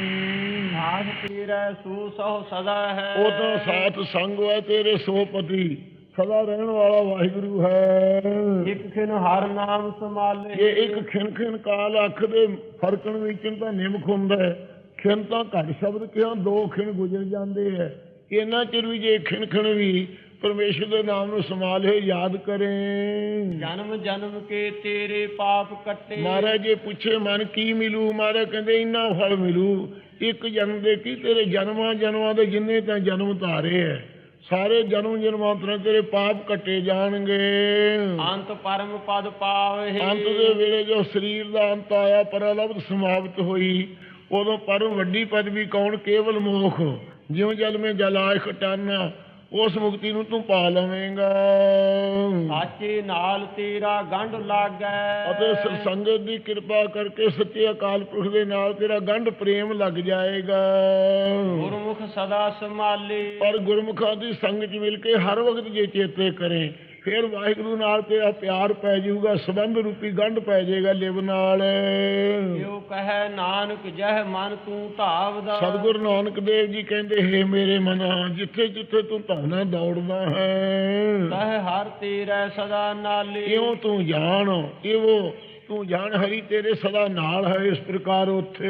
ਸਾਥ ਤੇਰਾ ਸੋ ਸਹੁ ਸਦਾ ਹੈ। ਉਹ ਤਾਂ ਸਾਥ ਸੰਗ ਹੈ ਤੇਰੇ ਸੋਪਤੀ ਸਦਾ ਰਹਿਣ ਵਾਲਾ ਵਾਹਿਗੁਰੂ ਹੈ। ਇੱਕ ਖਿਨ ਹਰ ਨਾਮ ਸੰਭਾਲੇ। ਇਹ ਇੱਕ ਖਿਨ ਖਿਨ ਕਾਲ ਅੱਖ ਦੇ ਫਰਕਣ ਵਿੱਚ ਤਾਂ ਨਿਮਕ ਹੁੰਦਾ ਹੈ। ਖਿਨ ਤਾਂ ਘੱਟ ਸ਼ਬਦ ਕਿਹਾ ਦੋ ਖਿਨ ਗੁਜ਼ਰ ਜਾਂਦੇ ਹੈ। ਇਹਨਾਂ ਚਿਰ ਵੀ ਜੇ ਖਿਨ ਖਿਨ ਵੀ ਪਰਮੇਸ਼ਰ ਦੇ ਨਾਮ ਨੂੰ ਸੰਭਾਲੇ ਯਾਦ ਕਰੇ। ਜਨਮ ਜਨਮ ਕੇ ਤੇਰੇ ਪਾਪ ਕੱਟੇ। ਮਹਾਰਾਜ ਜੇ ਪੁੱਛੇ ਮਨ ਕੀ ਮਿਲੂ? ਮਹਾਰਾਜ ਕਹਿੰਦੇ ਇੰਨਾ ਫਲ ਮਿਲੂ। ਇੱਕ ਜਨਮ ਦੇ ਕੀ? ਤੇਰੇ ਜਨਮਾਂ ਜਨਮਾਂ ਦੇ ਜਿੰਨੇ ਤਾਂ ਜਨਮ ਧਾਰੇ ਹੈ। ਸਾਰੇ ਜਨਮ ਜਨਮਾਂਤਰਾਂ ਤੇਰੇ ਪਾਪ ਕੱਟੇ ਜਾਣਗੇ। ਅੰਤ ਪਰਮ ਪਦ ਪਾਵੇ। ਅੰਤ ਦੇ ਵੇਲੇ ਜੋ ਸਰੀਰ ਦਾ ਅੰਤ ਆਇਆ ਪਰਲਬਧ ਸਮਾਪਤ ਹੋਈ ਉਦੋਂ ਪਰਮ ਵੱਡੀ ਪਦਵੀ ਕੌਣ? ਕੇਵਲ ਮੋਖ। ਜਿਉ ਜਲ ਮੇ ਜਲਾਇ ਖਟਾਨਾ ਉਸ ਮੁਕਤੀ ਨੂੰ ਤੂੰ ਪਾ ਲਵੇਂਗਾ। ਸਾਚੇ ਨਾਲ ਤੇਰਾ ਗੰਢ ਲਾਗੈ। ਅਤੇ ਸੰਗਤ ਦੀ ਕਿਰਪਾ ਕਰਕੇ ਸੱਚੇ ਅਕਾਲ ਪੁਰਖ ਦੇ ਨਾਲ ਤੇਰਾ ਗੰਢ ਪ੍ਰੇਮ ਲੱਗ ਜਾਏਗਾ। ਗੁਰਮੁਖ ਸਦਾ ਸੰਭਾਲੇ। ਪਰ ਗੁਰਮੁਖਾਂ ਦੀ ਸੰਗਤ ਮਿਲ ਕੇ ਹਰ ਵਕਤ ਜੇ ਚੇਤੇ ਕਰੇ ਫਿਰ ਵਾਹਿਗੁਰੂ ਨਾਲ ਤੇਰਾ ਪਿਆਰ ਪੈ ਜਾਊਗਾ ਸੰਬੰਧ ਰੂਪੀ ਗੰਢ ਪੈ ਜਾਏਗਾ ਲਿਵ ਨਾਲ। ਜੋ ਕਹੈ ਨਾਨਕ ਜਹ ਮਨ ਤੂੰ ਧਾਵਦਾ। ਸਤਿਗੁਰੂ ਨਾਨਕ ਦੇਵ ਜੀ ਕਹਿੰਦੇ ਹੈ ਮੇਰੇ ਮਨਾ ਜਿੱਥੇ ਜਿੱਥੇ ਤੂੰ ਧਾਉਣਾ ਦੌੜਦਾ ਹੈ। ਤਹ ਹਰ ਤੇਰਾ ਸਦਾ ਨਾਲੇ। ਇਉਂ ਤੂੰ ਜਾਣ ਇਹੋ ਤੂੰ ਜਾਣ ਹਰੀ ਤੇਰੇ ਸਦਾ ਨਾਲ ਹੈ ਇਸ ਪ੍ਰਕਾਰ ਉੱਥੇ।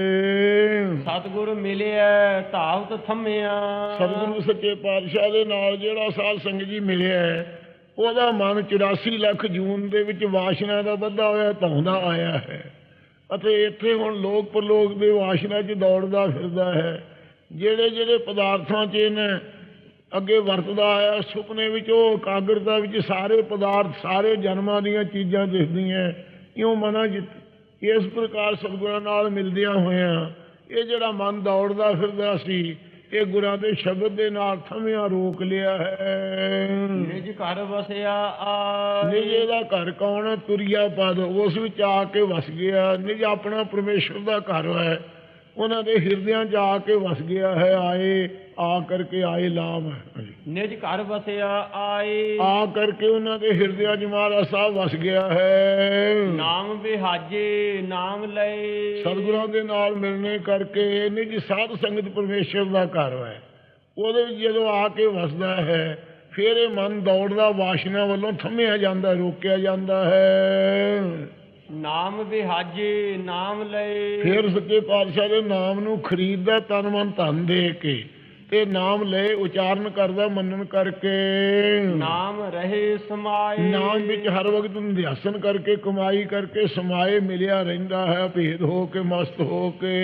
ਸਤਿਗੁਰ ਮਿਲਿਆ ਧਾਵਤ ਥੰਮਿਆ। ਸਤਿਗੁਰੂ ਸੱਚੇ ਪਾਤਸ਼ਾਹ ਦੇ ਨਾਲ ਜਿਹੜਾ ਸਾਧ ਸੰਗਤ ਜੀ ਮਿਲਿਆ ਹੈ, ਉਹਦਾ ਮਨ 84 ਲੱਖ ਜੂਨ ਦੇ ਵਿੱਚ ਵਾਸ਼ਨਾ ਦਾ ਵੱਧਾ ਹੋਇਆ ਧੌਂਦਾ ਆਇਆ ਹੈ। ਅਤੇ ਇੱਥੇ ਹੁਣ ਲੋਕ ਪਰਲੋਕ ਦੇ ਵਾਸ਼ਨਾ 'ਚ ਦੌੜਦਾ ਫਿਰਦਾ ਹੈ। ਜਿਹੜੇ ਜਿਹੜੇ ਪਦਾਰਥਾਂ 'ਚ ਇਹਨੇ ਅੱਗੇ ਵਰਤਦਾ ਆਇਆ, ਸੁਪਨੇ ਵਿੱਚ ਉਹ ਇਕਾਗਰਤਾ ਵਿੱਚ ਸਾਰੇ ਪਦਾਰਥ, ਸਾਰੇ ਜਨਮਾਂ ਦੀਆਂ ਚੀਜ਼ਾਂ ਦਿਖਦੀਆਂ ਕਿਉਂ ਮਨਾ ਜਿਤ ਇਸ ਪ੍ਰਕਾਰ ਸਤਿਗੁਰਾਂ ਨਾਲ ਮਿਲਦਿਆਂ ਹੋਇਆਂ ਇਹ ਜਿਹੜਾ ਮਨ ਦੌੜਦਾ ਫਿਰਦਾ ਸੀ ਇਹ ਗੁਰਾਂ ਦੇ ਸ਼ਬਦ ਦੇ ਨਾਲ ਥਮਿਆ ਰੋਕ ਲਿਆ ਹੈ। ਨਿਜ ਘਰ ਵਸਿਆ ਆ ਨਿਜ ਇਹਦਾ ਘਰ ਕੌਣ? ਤੁਰਿਆ ਪਦ ਉਸ ਵਿੱਚ ਆ ਕੇ ਵਸ ਗਿਆ। ਨਿਜ ਆਪਣਾ ਪਰਮੇਸ਼ਰ ਦਾ ਘਰ ਹੈ। ਉਹਨਾਂ ਦੇ ਹਿਰਦਿਆਂ 'ਚ ਆ ਕੇ ਵਸ ਗਿਆ ਹੈ ਆਏ ਆ ਕਰਕੇ ਆਏ ਲਾਭ। ਨਿਜ ਘਰ ਵਸਿਆ ਆਏ। ਆ ਕਰਕੇ ਉਹਨਾਂ ਦੇ ਹਿਰਦਿਆਂ 'ਚ ਮਹਾਰਾਜ ਸਾਹਿਬ ਵਸ ਗਿਆ ਹੈ। ਨਾਮ ਬਿਹਾਜੇ ਨਾਮ ਲਏ। ਸਤਿਗੁਰਾਂ ਦੇ ਨਾਲ ਮਿਲਣੇ ਕਰਕੇ ਨਿਜ ਸਾਧ ਸੰਗਤ ਪਰਮੇਸ਼ਰ ਦਾ ਘਰ ਹੈ। ਉਹਦੇ ਵਿੱਚ ਜਦੋਂ ਆ ਕੇ ਵਸਦਾ ਹੈ ਫਿਰ ਇਹ ਮਨ ਦੌੜਦਾ ਵਾਸ਼ਨਾ ਵੱਲੋਂ ਥੰਮਿਆ ਜਾਂਦਾ ਰੋਕਿਆ ਜਾਂਦਾ ਹੈ। ਨਾਮ ਬਿਹਾਜੇ ਨਾਮ ਲਏ। ਫਿਰ ਸੱਚੇ ਪਾਤਸ਼ਾਹ ਦੇ ਨਾਮ ਨੂੰ ਖਰੀਦਦਾ ਤਨ ਮਨ ਧਨ ਦੇ ਕੇ ਤੇ ਨਾਮ ਲਏ ਉਚਾਰਨ ਕਰਦਾ ਮੰਨਣ ਕਰਕੇ। ਨਾਮ ਰਹੇ ਸਮਾਏ। ਨਾਮ ਵਿੱਚ ਹਰ ਵਕਤ ਨਿਧਿਆਸਨ ਕਰਕੇ ਕਮਾਈ ਕਰਕੇ ਸਮਾਏ ਮਿਲਿਆ ਰਹਿੰਦਾ ਹੈ ਭੇਦ ਹੋ ਕੇ ਮਸਤ ਹੋ ਕੇ।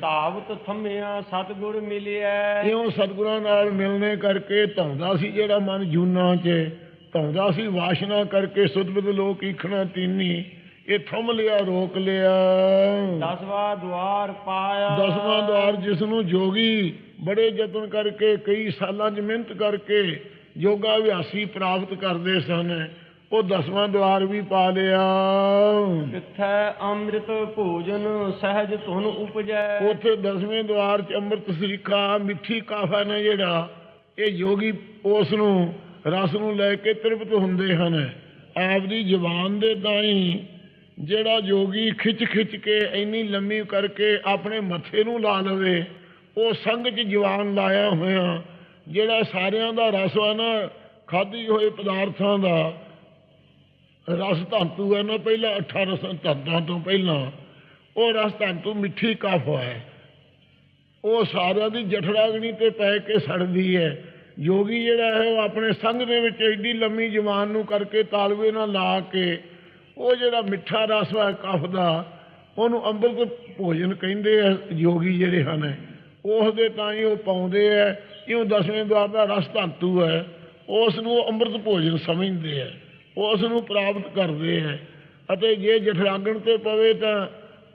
ਧਾਵਤ ਥੰਮਿਆ ਸਤਿਗੁਰ ਮਿਲਿਆ ਇਉਂ ਸਤਿਗੁਰਾਂ ਨਾਲ ਮਿਲਣੇ ਕਰਕੇ ਧੌਂਦਾ ਸੀ ਜਿਹੜਾ ਮਨ ਜੂਨਾ 'ਚ ਧੌਂਦਾ ਸੀ ਵਾਸ਼ਨਾ ਕਰਕੇ ਸੁਧਬਦ ਲੋਕ ਈਖਣਾ ਤੀਨੀ। ਇਹ ਥੰਮ ਲਿਆ ਰੋਕ ਲਿਆ। ਦਸਵਾ ਦਵਾਰ ਪਾਇਆ। ਦਸਵਾਂ ਦਵਾਰ ਜਿਸ ਨੂੰ ਜੋਗੀ ਬੜੇ ਯਤਨ ਕਰਕੇ ਕਈ ਸਾਲਾਂ 'ਚ ਮਿਹਨਤ ਕਰਕੇ ਯੋਗਾ ਅਭਿਆਸੀ ਪ੍ਰਾਪਤ ਕਰਦੇ ਸਨ ਉਹ ਦਸਵਾਂ ਦਵਾਰ ਵੀ ਪਾ ਲਿਆ। ਕਿਥੈ ਅੰਮ੍ਰਿਤ ਭੋਜਨ ਸਹਿਜ ਧੁਨ ਉਪਜੈ। ਉੱਥੇ ਦਸਵੇਂ ਦਵਾਰ 'ਚ ਅੰਮ੍ਰਿਤ ਸਰੀਖਾ ਮਿੱਠੀ ਕਾਫਾ ਨੇ ਜਿਹੜਾ ਇਹ ਯੋਗੀ ਉਸ ਨੂੰ ਰਸ ਨੂੰ ਲੈ ਕੇ ਤ੍ਰਿਪਤ ਹੁੰਦੇ ਹਨ। ਆਪਦੀ ਜ਼ੁਬਾਨ ਦੇ ਤਾਈ ਜਿਹੜਾ ਯੋਗੀ ਖਿੱਚ ਖਿੱਚ ਕੇ ਇੰਨੀ ਲੰਮੀ ਕਰਕੇ ਆਪਣੇ ਮੱਥੇ ਨੂੰ ਲਾ ਲਵੇ, ਉਹ ਸੰਗ 'ਚ ਜਵਾਨ ਲਾਇਆ ਹੋਇਆ। ਜਿਹੜਾ ਸਾਰਿਆਂ ਦਾ ਰਸ ਆ ਨਾ, ਖਾਧੀ ਹੋਏ ਪਦਾਰਥਾਂ ਦਾ, ਰਸ ਧੰਤੂ ਹੈ ਨਾ ਪਹਿਲਾਂ 18 ਰਸਾਂ ਧਾਤਾਂ ਤੋਂ ਪਹਿਲਾਂ, ਉਹ ਰਸ ਧੰਤੂ ਮਿੱਠੀ ਕਫ ਹੈ ਉਹ ਸਾਰਿਆਂ ਦੀ ਜਠਰਾਗਣੀ ਤੇ ਪੈ ਕੇ ਸੜਦੀ ਹੈ। ਯੋਗੀ ਜਿਹੜਾ ਹੈ, ਉਹ ਆਪਣੇ ਸੰਗ ਦੇ ਵਿੱਚ ਏਡੀ ਲੰਮੀ ਜਵਾਨ ਨੂੰ ਕਰਕੇ ਤਾਲਵੇ ਨਾਲ ਲਾ ਕੇ ਉਹ ਜਿਹੜਾ ਮਿੱਠਾ ਰਸ ਹੈ ਕਫ ਦਾ, ਉਹਨੂੰ ਅੰਮ੍ਰਿਤ ਭੋਜਨ ਕਹਿੰਦੇ ਆ, ਯੋਗੀ ਜਿਹੜੇ ਹਨ ਉਸ ਦੇ ਤਾਂ ਹੀ ਉਹ ਪਾਉਂਦੇ ਆ, ਇਉਂ ਦਸਵੇਂ ਦਵਾਰ ਦਾ ਰਸ ਧਾਤੂ ਹੈ ਉਸ ਨੂੰ ਉਹ ਅੰਮ੍ਰਿਤ ਭੋਜਨ ਸਮਝਦੇ ਆ ਉਸ ਨੂੰ ਪ੍ਰਾਪਤ ਕਰਦੇ ਹੈ ਅਤੇ ਜੇ ਜਠਰਾਗਣ ਤੇ ਪਵੇ ਤਾਂ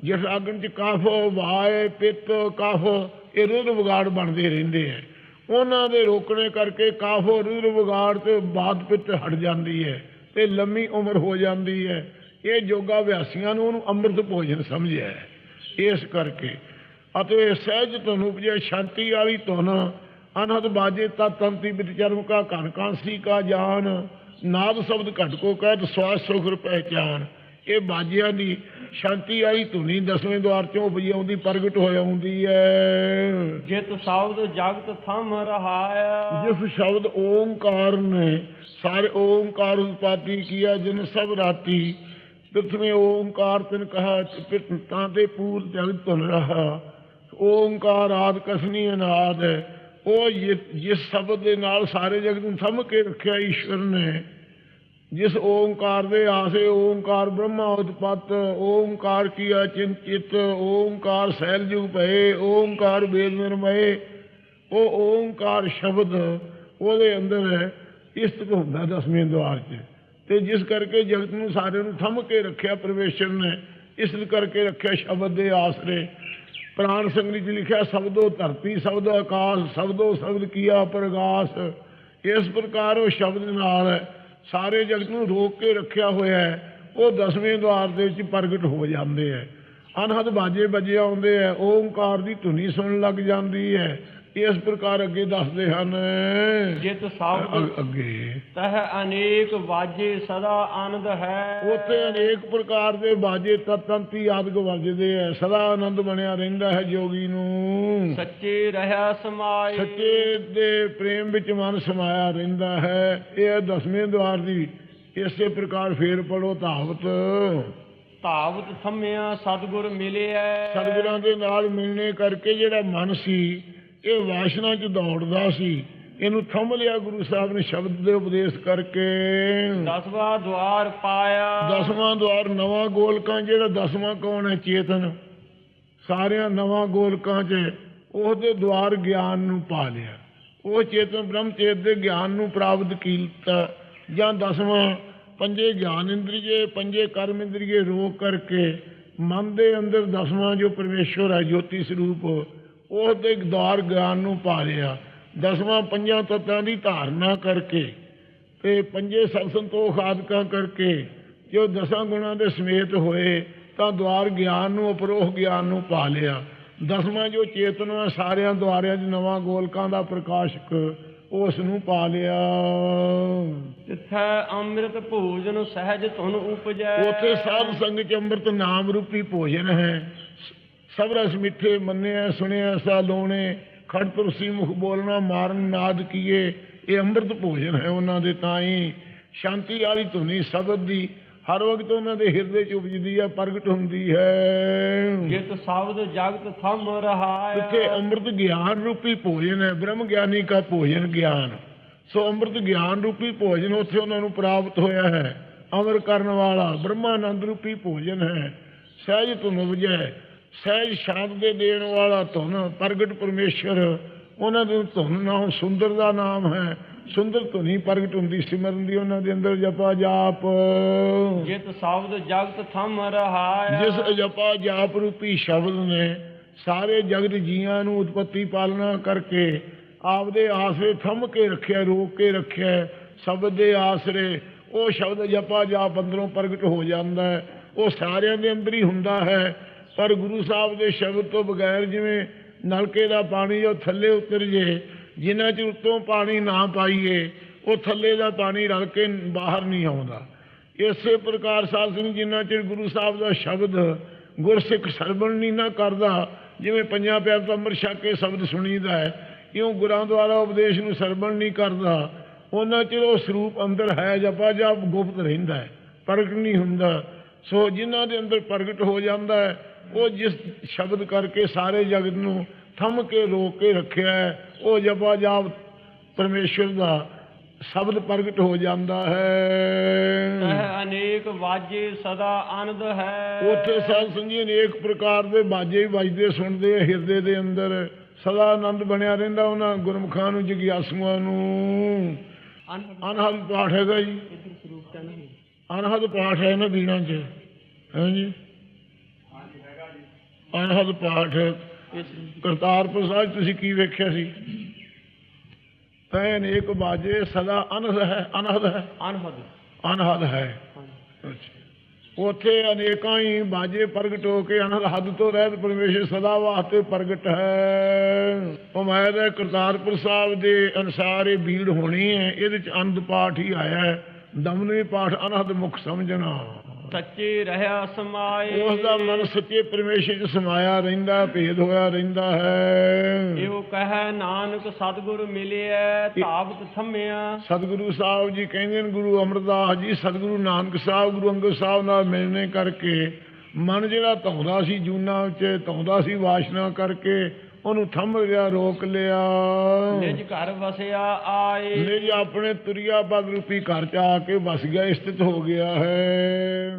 ਜਠਰਾਗਣ ਚ ਕਫ, ਵਾਏ, ਪਿੱਤ, ਕਫ, ਇਹ ਰੁੱਧ ਵਿਗਾੜ ਬਣਦੇ ਰਹਿੰਦੇ ਹੈ ਉਹਨਾਂ ਦੇ ਰੋਕਣੇ ਕਰਕੇ ਕਾਫ਼ ਰੁੱਧ ਵਿਗਾੜ ਤੇ ਬਾਦ ਪਿੱਤ ਹਟ ਜਾਂਦੀ ਹੈ। ਤੇ ਲੰਮੀ ਉਮਰ ਹੋ ਜਾਂਦੀ ਹੈ। ਇਹ ਯੋਗਾ ਅਭਿਆਸੀਆਂ ਨੂੰ ਉਹਨੂੰ ਅੰਮ੍ਰਿਤ ਭੋਜਨ ਸਮਝਿਆ ਇਸ ਕਰਕੇ ਅਤੇ ਸਹਿਜ ਧੁਨ ਉਪਜੇ ਸ਼ਾਂਤੀ ਵਾਲੀ ਧੁਨ, ਅਨਹਦ ਬਾਜੇ ਤਤ ਤੰਤੀ ਬਿਤ ਚਰਮ ਕਾ ਘਨ ਕਾਂਸੀ ਕਾ ਜਾਨ, ਨਾਦ ਸ਼ਬਦ ਘਟ ਕੋ ਕਹਿਤ ਸਵਾਸ ਸੁਖ ਪਹਿਚਾਨ ਇਹ ਬਾਜਿਆਂ ਦੀ ਸ਼ਾਂਤੀ ਵਾਲੀ ਧੁਨੀ ਦਸਵੇਂ ਦਵਾਰ ਚੋਂ ਉਪਜੀ ਆਉਂਦੀ ਪ੍ਰਗਟ ਹੋ ਆਉਂਦੀ ਹੈ ਜਿਤ ਸ਼ਬਦ ਜਗਤ ਥਮ ਰਹਾਇਆ ਜਿਸ ਸ਼ਬਦ ਓੰਕਾਰ ਨੇ ਸਾਰੇ ਓੰਕਾਰ ਉਤਪਾਤੀ ਕੀਆ ਜਿਨ ਸਭ ਰਾਤੀ ਪ੍ਰਥਮੇ ਓੰਕਾਰ ਤਿਨ ਕਹਾ ਤਾਂ ਤੇ ਪੂਰ ਜਗਤ ਧੁਨ ਰਹਾ। ਓੰਕਾਰ ਆਦ ਕਸਨੀ ਅਨਾਦ ਹੈ ਉਹ ਜਿਸ ਸ਼ਬਦ ਦੇ ਨਾਲ ਸਾਰੇ ਜਗਤ ਨੂੰ ਥੰਮ ਕੇ ਰੱਖਿਆ ਈਸ਼ਵਰ ਨੇ। ਜਿਸ ਓੰਕਾਰ ਦੇ ਆਸੇ ਓੰਕਾਰ ਬ੍ਰਹਮਾ ਉਤਪਤ, ਓੰਕਾਰ ਕੀਆ ਚਿੰਤਿਤ, ਓੰਕਾਰ ਸੈਲ ਜੁਗ ਭਏ ਓੰਕਾਰ ਵੇਦ ਨਿਰਮਏ, ਉਹ ਓੰਕਾਰ ਸ਼ਬਦ ਉਹਦੇ ਅੰਦਰ ਇਸਤਕ ਹੁੰਦਾ ਦਸਵੇਂ ਦਵਾਰ 'ਚ। ਤੇ ਜਿਸ ਕਰਕੇ ਜਗਤ ਨੂੰ ਸਾਰੇ ਨੂੰ ਥੰਮ ਕੇ ਰੱਖਿਆ ਪਰਮੇਸ਼ਰ ਨੇ, ਇਸ ਕਰਕੇ ਰੱਖਿਆ ਸ਼ਬਦ ਦੇ ਆਸਰੇ। ਪ੍ਰਾਣ ਸੰਗਰੀ 'ਚ ਲਿਖਿਆ, ਸ਼ਬਦੋ ਧਰਤੀ, ਸ਼ਬਦੋ ਆਕਾਸ਼, ਸ਼ਬਦੋ ਸ਼ਬਦ ਕੀਆ ਪ੍ਰਗਾਸ। ਇਸ ਪ੍ਰਕਾਰ ਉਹ ਸ਼ਬਦ ਨਾਲ ਸਾਰੇ ਜਗਤ ਨੂੰ ਰੋਕ ਕੇ ਰੱਖਿਆ ਹੋਇਆ ਹੈ, ਉਹ ਦਸਵੇਂ ਦਵਾਰ ਦੇ ਵਿੱਚ ਪ੍ਰਗਟ ਹੋ ਜਾਂਦੇ ਹੈ। ਅਨਹਦ ਬਾਜੇ ਵੱਜੇ ਆਉਂਦੇ ਹੈ, ਓੰਕਾਰ ਦੀ ਧੁਨੀ ਸੁਣਨ ਲੱਗ ਜਾਂਦੀ ਹੈ। ਇਸ ਪ੍ਰਕਾਰ ਅੱਗੇ ਦੱਸਦੇ ਹਨ। ਜਿਤ ਅ- ਅੱਗੇ। ਤਹ ਅਨੇਕ ਵਾਜੇ ਸਦਾ ਆਨੰਦ ਹੈ। ਉੱਥੇ ਅਨੇਕ ਪ੍ਰਕਾਰ ਦੇ ਬਾਜੇ ਤਤੰਤੀ ਆਦਿਕ ਵੱਜਦੇ ਹੈ ਸਦਾ ਆਨੰਦ ਬਣਿਆ ਰਹਿੰਦਾ ਹੈ ਜੋਗੀ ਨੂੰ। ਸੱਚੇ ਰਹਾ ਸਮਾਏ। ਸੱਚੇ ਦੇ ਪ੍ਰੇਮ ਵਿੱਚ ਮਨ ਸਮਾਇਆ ਰਹਿੰਦਾ ਹੈ। ਇਹ ਦਸਵੇਂ ਦਵਾਰ ਦੀ। ਇਸੇ ਪ੍ਰਕਾਰ ਫੇਰ ਪੜੋ ਧਾਵਤ। ਧਾਵਤ ਥੰਮਿਆ ਸਤਗੁਰ ਮਿਲਿਆ ਸਤਿਗੁਰਾਂ ਦੇ ਨਾਲ ਮਿਲਣੇ ਕਰਕੇ ਜਿਹੜਾ ਮਨ ਸੀ ਇਹ ਵਾਸ਼ਨਾ 'ਚ ਦੌੜਦਾ ਸੀ। ਇਹਨੂੰ ਥੰਮ ਲਿਆ ਗੁਰੂ ਸਾਹਿਬ ਨੇ ਸ਼ਬਦ ਦੇ ਉਪਦੇਸ਼ ਕਰਕੇ। ਦਸਵਾ ਦਵਾਰ ਪਾਇਆ। ਦਸਵਾਂ ਦਵਾਰ ਨਵਾਂ ਗੋਲਕਾਂ ਜਿਹੜਾ ਦਸਵਾਂ ਕੌਣ ਹੈ? ਚੇਤਨ। ਸਾਰਿਆਂ ਨਵਾਂ ਗੋਲਕਾਂ 'ਚ ਉਹਦੇ ਦਵਾਰ ਗਿਆਨ ਨੂੰ ਪਾ ਲਿਆ। ਉਹ ਚੇਤਨ ਬ੍ਰਹਮ ਚੇਤ ਦੇ ਗਿਆਨ ਨੂੰ ਪ੍ਰਾਪਤ ਕੀਤਾ। ਜਾਂ ਦਸਵਾਂ ਪੰਜੇ ਗਿਆਨ ਇੰਦਰੀਏ ਪੰਜੇ ਕਰਮ ਇੰਦਰੀਏ ਰੋਕ ਕਰਕੇ ਮਨ ਦੇ ਅੰਦਰ ਦਸਵਾਂ ਜੋ ਪਰਮੇਸ਼ਵਰ ਹੈ ਜੋਤੀ ਸਰੂਪ ਉਹਦੇ ਦਵਾਰ ਗਿਆਨ ਨੂੰ ਪਾ ਲਿਆ ਦਸਵਾਂ ਪੰਜਾਂ ਤੱਤਾਂ ਦੀ ਧਾਰਨਾ ਕਰਕੇ ਤੇ ਪੰਜੇ ਸਤ ਸੰਤੋਖ ਆਦਿਕਾਂ ਕਰਕੇ ਜੋ ਦਸਾਂ ਗੁਣਾਂ ਦੇ ਸਮੇਤ ਹੋਏ ਤਾਂ ਦਵਾਰ ਗਿਆਨ ਨੂੰ ਅਪਰੋਹ ਗਿਆਨ ਨੂੰ ਪਾ ਲਿਆ ਦਸਵਾਂ ਜੋ ਚੇਤਨਾ ਸਾਰਿਆਂ ਦੁਆਰਿਆਂ 'ਚ ਨਵਾਂ ਗੋਲਕਾਂ ਦਾ ਪ੍ਰਕਾਸ਼ਕ ਉਸ ਨੂੰ ਪਾ ਲਿਆ ਤਿਥੈ ਅੰਮ੍ਰਿਤ ਭੋਜਨ ਸਹਿਜ ਧੁਨ ਉਪਜੈ। ਉੱਥੇ ਸਾਧ ਸੰਗ ਚ ਅੰਮ੍ਰਿਤ ਨਾਮ ਰੂਪੀ ਭੋਜਨ ਹੈ। ਸਭ ਰਸ ਮਿੱਠੇ ਮੰਨਿਆ ਸੁਣਿਆ ਸਾ ਲੋਣੇ ਖੜ ਤੁਰਸੀ ਮੁਖ ਬੋਲਣਾ ਮਾਰਨ ਨਾਦ ਕੀਏ ਇਹ ਅੰਮ੍ਰਿਤ ਭੋਜਨ ਹੈ ਉਹਨਾਂ ਦੇ ਤਾਂ ਹੀ ਸ਼ਾਂਤੀ ਵਾਲੀ ਧੁਨੀ ਸ਼ਬਦ ਦੀ ਹਰ ਵਕਤ ਉਹਨਾਂ ਦੇ ਹਿਰਦੇ ਚ ਉਪਜਦੀ ਹੈ ਪ੍ਰਗਟ ਹੁੰਦੀ ਹੈ। ਜਿਤ ਸ਼ਬਦ ਜਗਤ ਥਮ ਰਹਾਇਆ। ਜਿੱਥੇ ਅੰਮ੍ਰਿਤ ਗਿਆਨ ਰੂਪੀ ਭੋਜਨ ਹੈ ਬ੍ਰਹਮ ਗਿਆਨੀ ਕਾ ਭੋਜਨ ਗਿਆਨ। ਸੋ ਅੰਮ੍ਰਿਤ ਗਿਆਨ ਰੂਪੀ ਭੋਜਨ ਉੱਥੇ ਉਹਨਾਂ ਨੂੰ ਪ੍ਰਾਪਤ ਹੋਇਆ ਹੈ। ਅਮਰ ਕਰਨ ਵਾਲਾ ਬ੍ਰਹਮਾਨੰਦ ਰੂਪੀ ਭੋਜਨ ਹੈ। ਸਹਿਜ ਧੁਨ ਉਪਜੈ ਸਹਿਜ ਸ਼ਾਂਤ ਦੇ ਦੇਣ ਵਾਲਾ ਧੁਨ ਪ੍ਰਗਟ ਪਰਮੇਸ਼ਰ ਉਹਨਾਂ ਦੇ ਧੁਨ ਨਾਮ ਸੁੰਦਰ ਦਾ ਨਾਮ ਹੈ। ਸੁੰਦਰ ਧੁਨੀ ਪ੍ਰਗਟ ਹੁੰਦੀ ਸਿਮਰਨ ਦੀ ਉਹਨਾਂ ਦੇ ਅੰਦਰ ਜਪਾ ਜਾਪ। ਜਿਤ ਸ਼ਬਦ ਜਗਤ ਥਮ ਰਹਾਇਆ। ਜਿਸ ਜਪਾ ਜਾਪ ਰੂਪੀ ਸ਼ਬਦ ਨੇ ਸਾਰੇ ਜਗਤ ਜੀਆਂ ਨੂੰ ਉਤਪਤੀ ਪਾਲਣਾ ਕਰਕੇ ਆਪਦੇ ਆਸਰੇ ਥੰਮ ਕੇ ਰੱਖਿਆ ਰੋਕ ਕੇ ਰੱਖਿਆ। ਸ਼ਬਦ ਦੇ ਆਸਰੇ ਉਹ ਸ਼ਬਦ ਜਪਾ ਜਾਪ ਅੰਦਰੋਂ ਪ੍ਰਗਟ ਹੋ ਜਾਂਦਾ ਹੈ। ਉਹ ਸਾਰਿਆਂ ਦੇ ਅੰਦਰ ਹੀ ਹੁੰਦਾ ਹੈ। ਪਰ ਗੁਰੂ ਸਾਹਿਬ ਦੇ ਸ਼ਬਦ ਤੋਂ ਬਗੈਰ ਜਿਵੇਂ ਨਲਕੇ ਦਾ ਪਾਣੀ ਜੋ ਥੱਲੇ ਉਤਰ ਜੇ ਜਿੰਨਾ ਚਿਰ ਉੱਤੋਂ ਪਾਣੀ ਨਾ ਪਾਈਏ, ਉਹ ਥੱਲੇ ਦਾ ਪਾਣੀ ਰਲ ਕੇ ਬਾਹਰ ਨਹੀਂ ਆਉਂਦਾ। ਇਸੇ ਪ੍ਰਕਾਰ ਸਾਧ ਸਿੰਘ ਜਿੰਨਾ ਚਿਰ ਗੁਰੂ ਸਾਹਿਬ ਦਾ ਸ਼ਬਦ ਗੁਰਸਿੱਖ ਸਰਵਣ ਨਹੀਂ ਨਾ ਕਰਦਾ, ਜਿਵੇਂ ਪੰਜਾਂ ਪਿਆਰ ਤੋਂ ਅੰਮ੍ਰਿਤ ਛਕ ਕੇ ਸ਼ਬਦ ਸੁਣੀਦਾ ਹੈ, ਇਉਂ ਗੁਰਾਂ ਦੁਆਰਾ ਉਪਦੇਸ਼ ਨੂੰ ਸਰਵਣ ਨਹੀਂ ਕਰਦਾ। ਉਹਨਾਂ ਚਿਰ ਉਹ ਸਰੂਪ ਅੰਦਰ ਹੈ ਜਪਾ ਜਾਪ ਗੁਪਤ ਰਹਿੰਦਾ ਹੈ, ਪ੍ਰਗਟ ਨਹੀਂ ਹੁੰਦਾ। ਸੋ ਜਿਨ੍ਹਾਂ ਦੇ ਅੰਦਰ ਪ੍ਰਗਟ ਹੋ ਜਾਂਦਾ ਹੈ ਉਹ ਜਿਸ ਸ਼ਬਦ ਕਰਕੇ ਸਾਰੇ ਜਗਤ ਨੂੰ ਥੰਮ ਕੇ ਰੋਕ ਕੇ ਰੱਖਿਆ ਹੈ ਉਹ ਜਪਾ ਜਾਪ ਪਰਮੇਸ਼ਰ ਦਾ ਸ਼ਬਦ ਪ੍ਰਗਟ ਹੋ ਜਾਂਦਾ ਹੈ। ਅਨੇਕ ਵਾਜੇ ਸਦਾ ਆਨੰਦ ਹੈ। ਉੱਥੇ ਸਾਧ ਸੰਗੀ ਅਨੇਕ ਪ੍ਰਕਾਰ ਦੇ ਬਾਜੇ ਵੀ ਵੱਜਦੇ ਸੁਣਦੇ ਆ ਹਿਰਦੇ ਦੇ ਅੰਦਰ ਸਦਾ ਆਨੰਦ ਬਣਿਆ ਰਹਿੰਦਾ ਉਹਨਾਂ ਗੁਰਮੁਖਾਂ ਨੂੰ ਜਗਿਆਸੂਆਂ ਨੂੰ। ਅਨਹਦ ਪਾਠ ਹੈਗਾ ਜੀ। ਅਨਹਦ ਪਾਠ ਹੈ ਇਹਨਾਂ ਦਿਨਾਂ 'ਚ। ਹਾਂਜੀ ਅਨਹਦ ਪਾਠ। ਕਰਤਾਰਪੁਰ ਸਾਹਿਬ ਤੁਸੀਂ ਕੀ ਵੇਖਿਆ ਸੀ? ਤੈ ਅਨੇਕ ਬਾਜੇ ਸਦਾ ਅਨਹਦ ਹੈ ਅਨਹਦ ਹੈ। ਅਨਹਦ। ਅਨਹਦ ਹੈ। ਉਥੇ ਅਨੇਕਾਂ ਹੀ ਬਾਜੇ ਪ੍ਰਗਟ ਹੋ ਕੇ ਅਨਹਦ ਹੱਦ ਤੋਂ ਰਹਿਤ ਪਰਮੇਸ਼ਰ ਸਦਾ ਵਾਸਤੇ ਪ੍ਰਗਟ ਹੈ। ਉਮੀਦ ਹੈ ਕਰਤਾਰਪੁਰ ਸਾਹਿਬ ਦੇ ਅਨਸਾਰ ਇਹ ਭੀੜ ਹੋਣੀ ਹੈ ਇਹਦੇ ਚ ਅਨੰਦ ਪਾਠ ਹੀ ਆਇਆ ਹੈ। ਦਮਨਵੀ ਪਾਠ ਅਨਹਦ ਮੁਖ ਸਮਝਣਾ। ਸੱਚੇ ਰਹਾ ਸਮਾਏ। ਉਸ ਦਾ ਮਨ ਸੱਚੇ ਪਰਮੇਸ਼ਰ ਚ ਸਮਾਇਆ ਰਹਿੰਦਾ ਭੇਦ ਹੋਇਆ ਰਹਿੰਦਾ ਹੈ। ਇਹੋ ਕਹੈ ਨਾਨਕ ਸਤਿਗੁਰ ਮਿਲਿਆ ਧਾਵਤ ਥੰਮਿਆ ਸਤਿਗੁਰੂ ਸਾਹਿਬ ਜੀ ਕਹਿੰਦੇ ਨੇ ਗੁਰੂ ਅਮਰਦਾਸ ਜੀ ਸਤਿਗੁਰੂ ਨਾਨਕ ਸਾਹਿਬ ਗੁਰੂ ਅੰਗਦ ਸਾਹਿਬ ਨਾਲ ਮਿਲਣੇ ਕਰਕੇ ਮਨ ਜਿਹੜਾ ਧੌਂਦਾ ਸੀ ਜੂਨਾ ਵਿੱਚ ਧੌਂਦਾ ਸੀ ਵਾਸ਼ਨਾ ਕਰਕੇ ਉਹਨੂੰ ਥੰਮ ਲਿਆ ਰੋਕ ਲਿਆ। ਨਿਜ ਘਰ ਵਸਿਆ ਆਏ। ਨਿਜ ਆਪਣੇ ਤੁਰਿਆ ਬਗ ਰੂਪੀ ਘਰ ਚ ਆ ਕੇ ਵਸ ਗਿਆ ਸਥਿਤ ਹੋ ਗਿਆ ਹੈ।